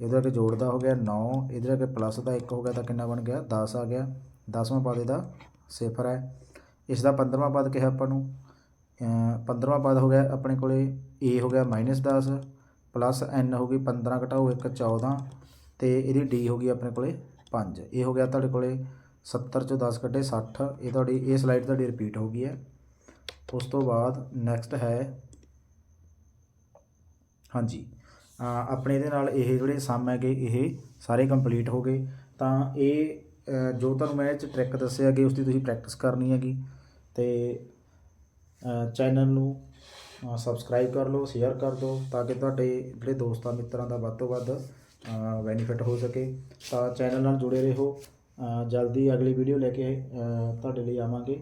ਇਹਦੇ ਅੱਗੇ ਜੋੜ ਦਾ ਹੋ ਗਿਆ 9 ਇਹਦੇ ਅੱਗੇ ਪਲੱਸ ਦਾ 1 ਹੋ ਗਿਆ ਤਾਂ ਕਿੰਨਾ ਬਣ ਗਿਆ? 10 ਆ ਗਿਆ। 10ਵਾਂ ਪਦ ਇਹਦਾ ਸਿਫਰ ਹੈ। ਇਸ ਦਾ 15ਵਾਂ ਪਦ ਕਿਹਾ ਆਪਾਂ ਨੂੰ। 15ਵਾਂ ਪਦ ਹੋ ਗਿਆ ਆਪਣੇ ਕੋਲੇ a ਹੋ ਗਿਆ -10 ਪਲੱਸ n ਹੋ ਗਈ 15 ਘਟਾਓ 1 14 ਤੇ ਇਹਦੀ d ਹੋ ਗਈ ਆਪਣੇ ਕੋਲੇ 5 ਇਹ ਹੋ ਗਿਆ ਤੁਹਾਡੇ ਕੋਲੇ 70 ਚੋਂ 10 ਕੱਢੇ 60 ਇਹ ਤੁਹਾਡੀ, ਇਹ ਸਲਾਈਡ ਤੁਹਾਡੀ ਰਿਪੀਟ ਹੋ ਗਈ ਹੈ। ਉਸ ਤੋਂ ਬਾਅਦ ਨੈਕਸਟ ਹੈ ਹਾਂਜੀ। ਆਪਣੇ ਇਹਦੇ ਨਾਲ ਇਹ ਜਿਹੜੇ ਸਮ ਹੈਗੇ, ਇਹ ਸਾਰੇ ਕੰਪਲੀਟ ਹੋ ਗਏ। ਤਾਂ ਇਹ ਜੋ ਤੁਹਾਨੂੰ ਮੈਂ ਇਹ ਚ ਟ੍ਰਿਕ ਦੱਸਿਆ ਕਿ ਉਸ ਦੀ ਤੁਸੀਂ ਪ੍ਰੈਕਟਿਸ ਕਰਨੀ ਹੈਗੀ। ਤੇ ਚੈਨਲ ਨੂੰ ਸਬਸਕ੍ਰਾਈਬ ਕਰ ਲਓ ਸ਼ੇਅਰ ਕਰ ਦਿਓ, ਤਾਂ ਕਿ ਤੁਹਾਡੇ ਜਿਹੜੇ ਦੋਸਤਾਂ ਮਿੱਤਰਾਂ ਦਾ ਵੱਧ ਤੋਂ ਵੱਧ ਬੈਨੀਫਿਟ ਹੋ ਸਕੇ। ਤਾਂ ਚੈਨਲ ਨਾਲ ਜੁੜੇ ਰਹੋ। ਜਲਦੀ ਅਗਲੀ ਵੀਡੀਓ ਲੈ ਕੇ ਤੁਹਾਡੇ ਲਈ ਆਵਾਂਗੇ।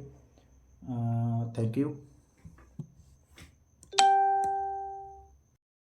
Thank you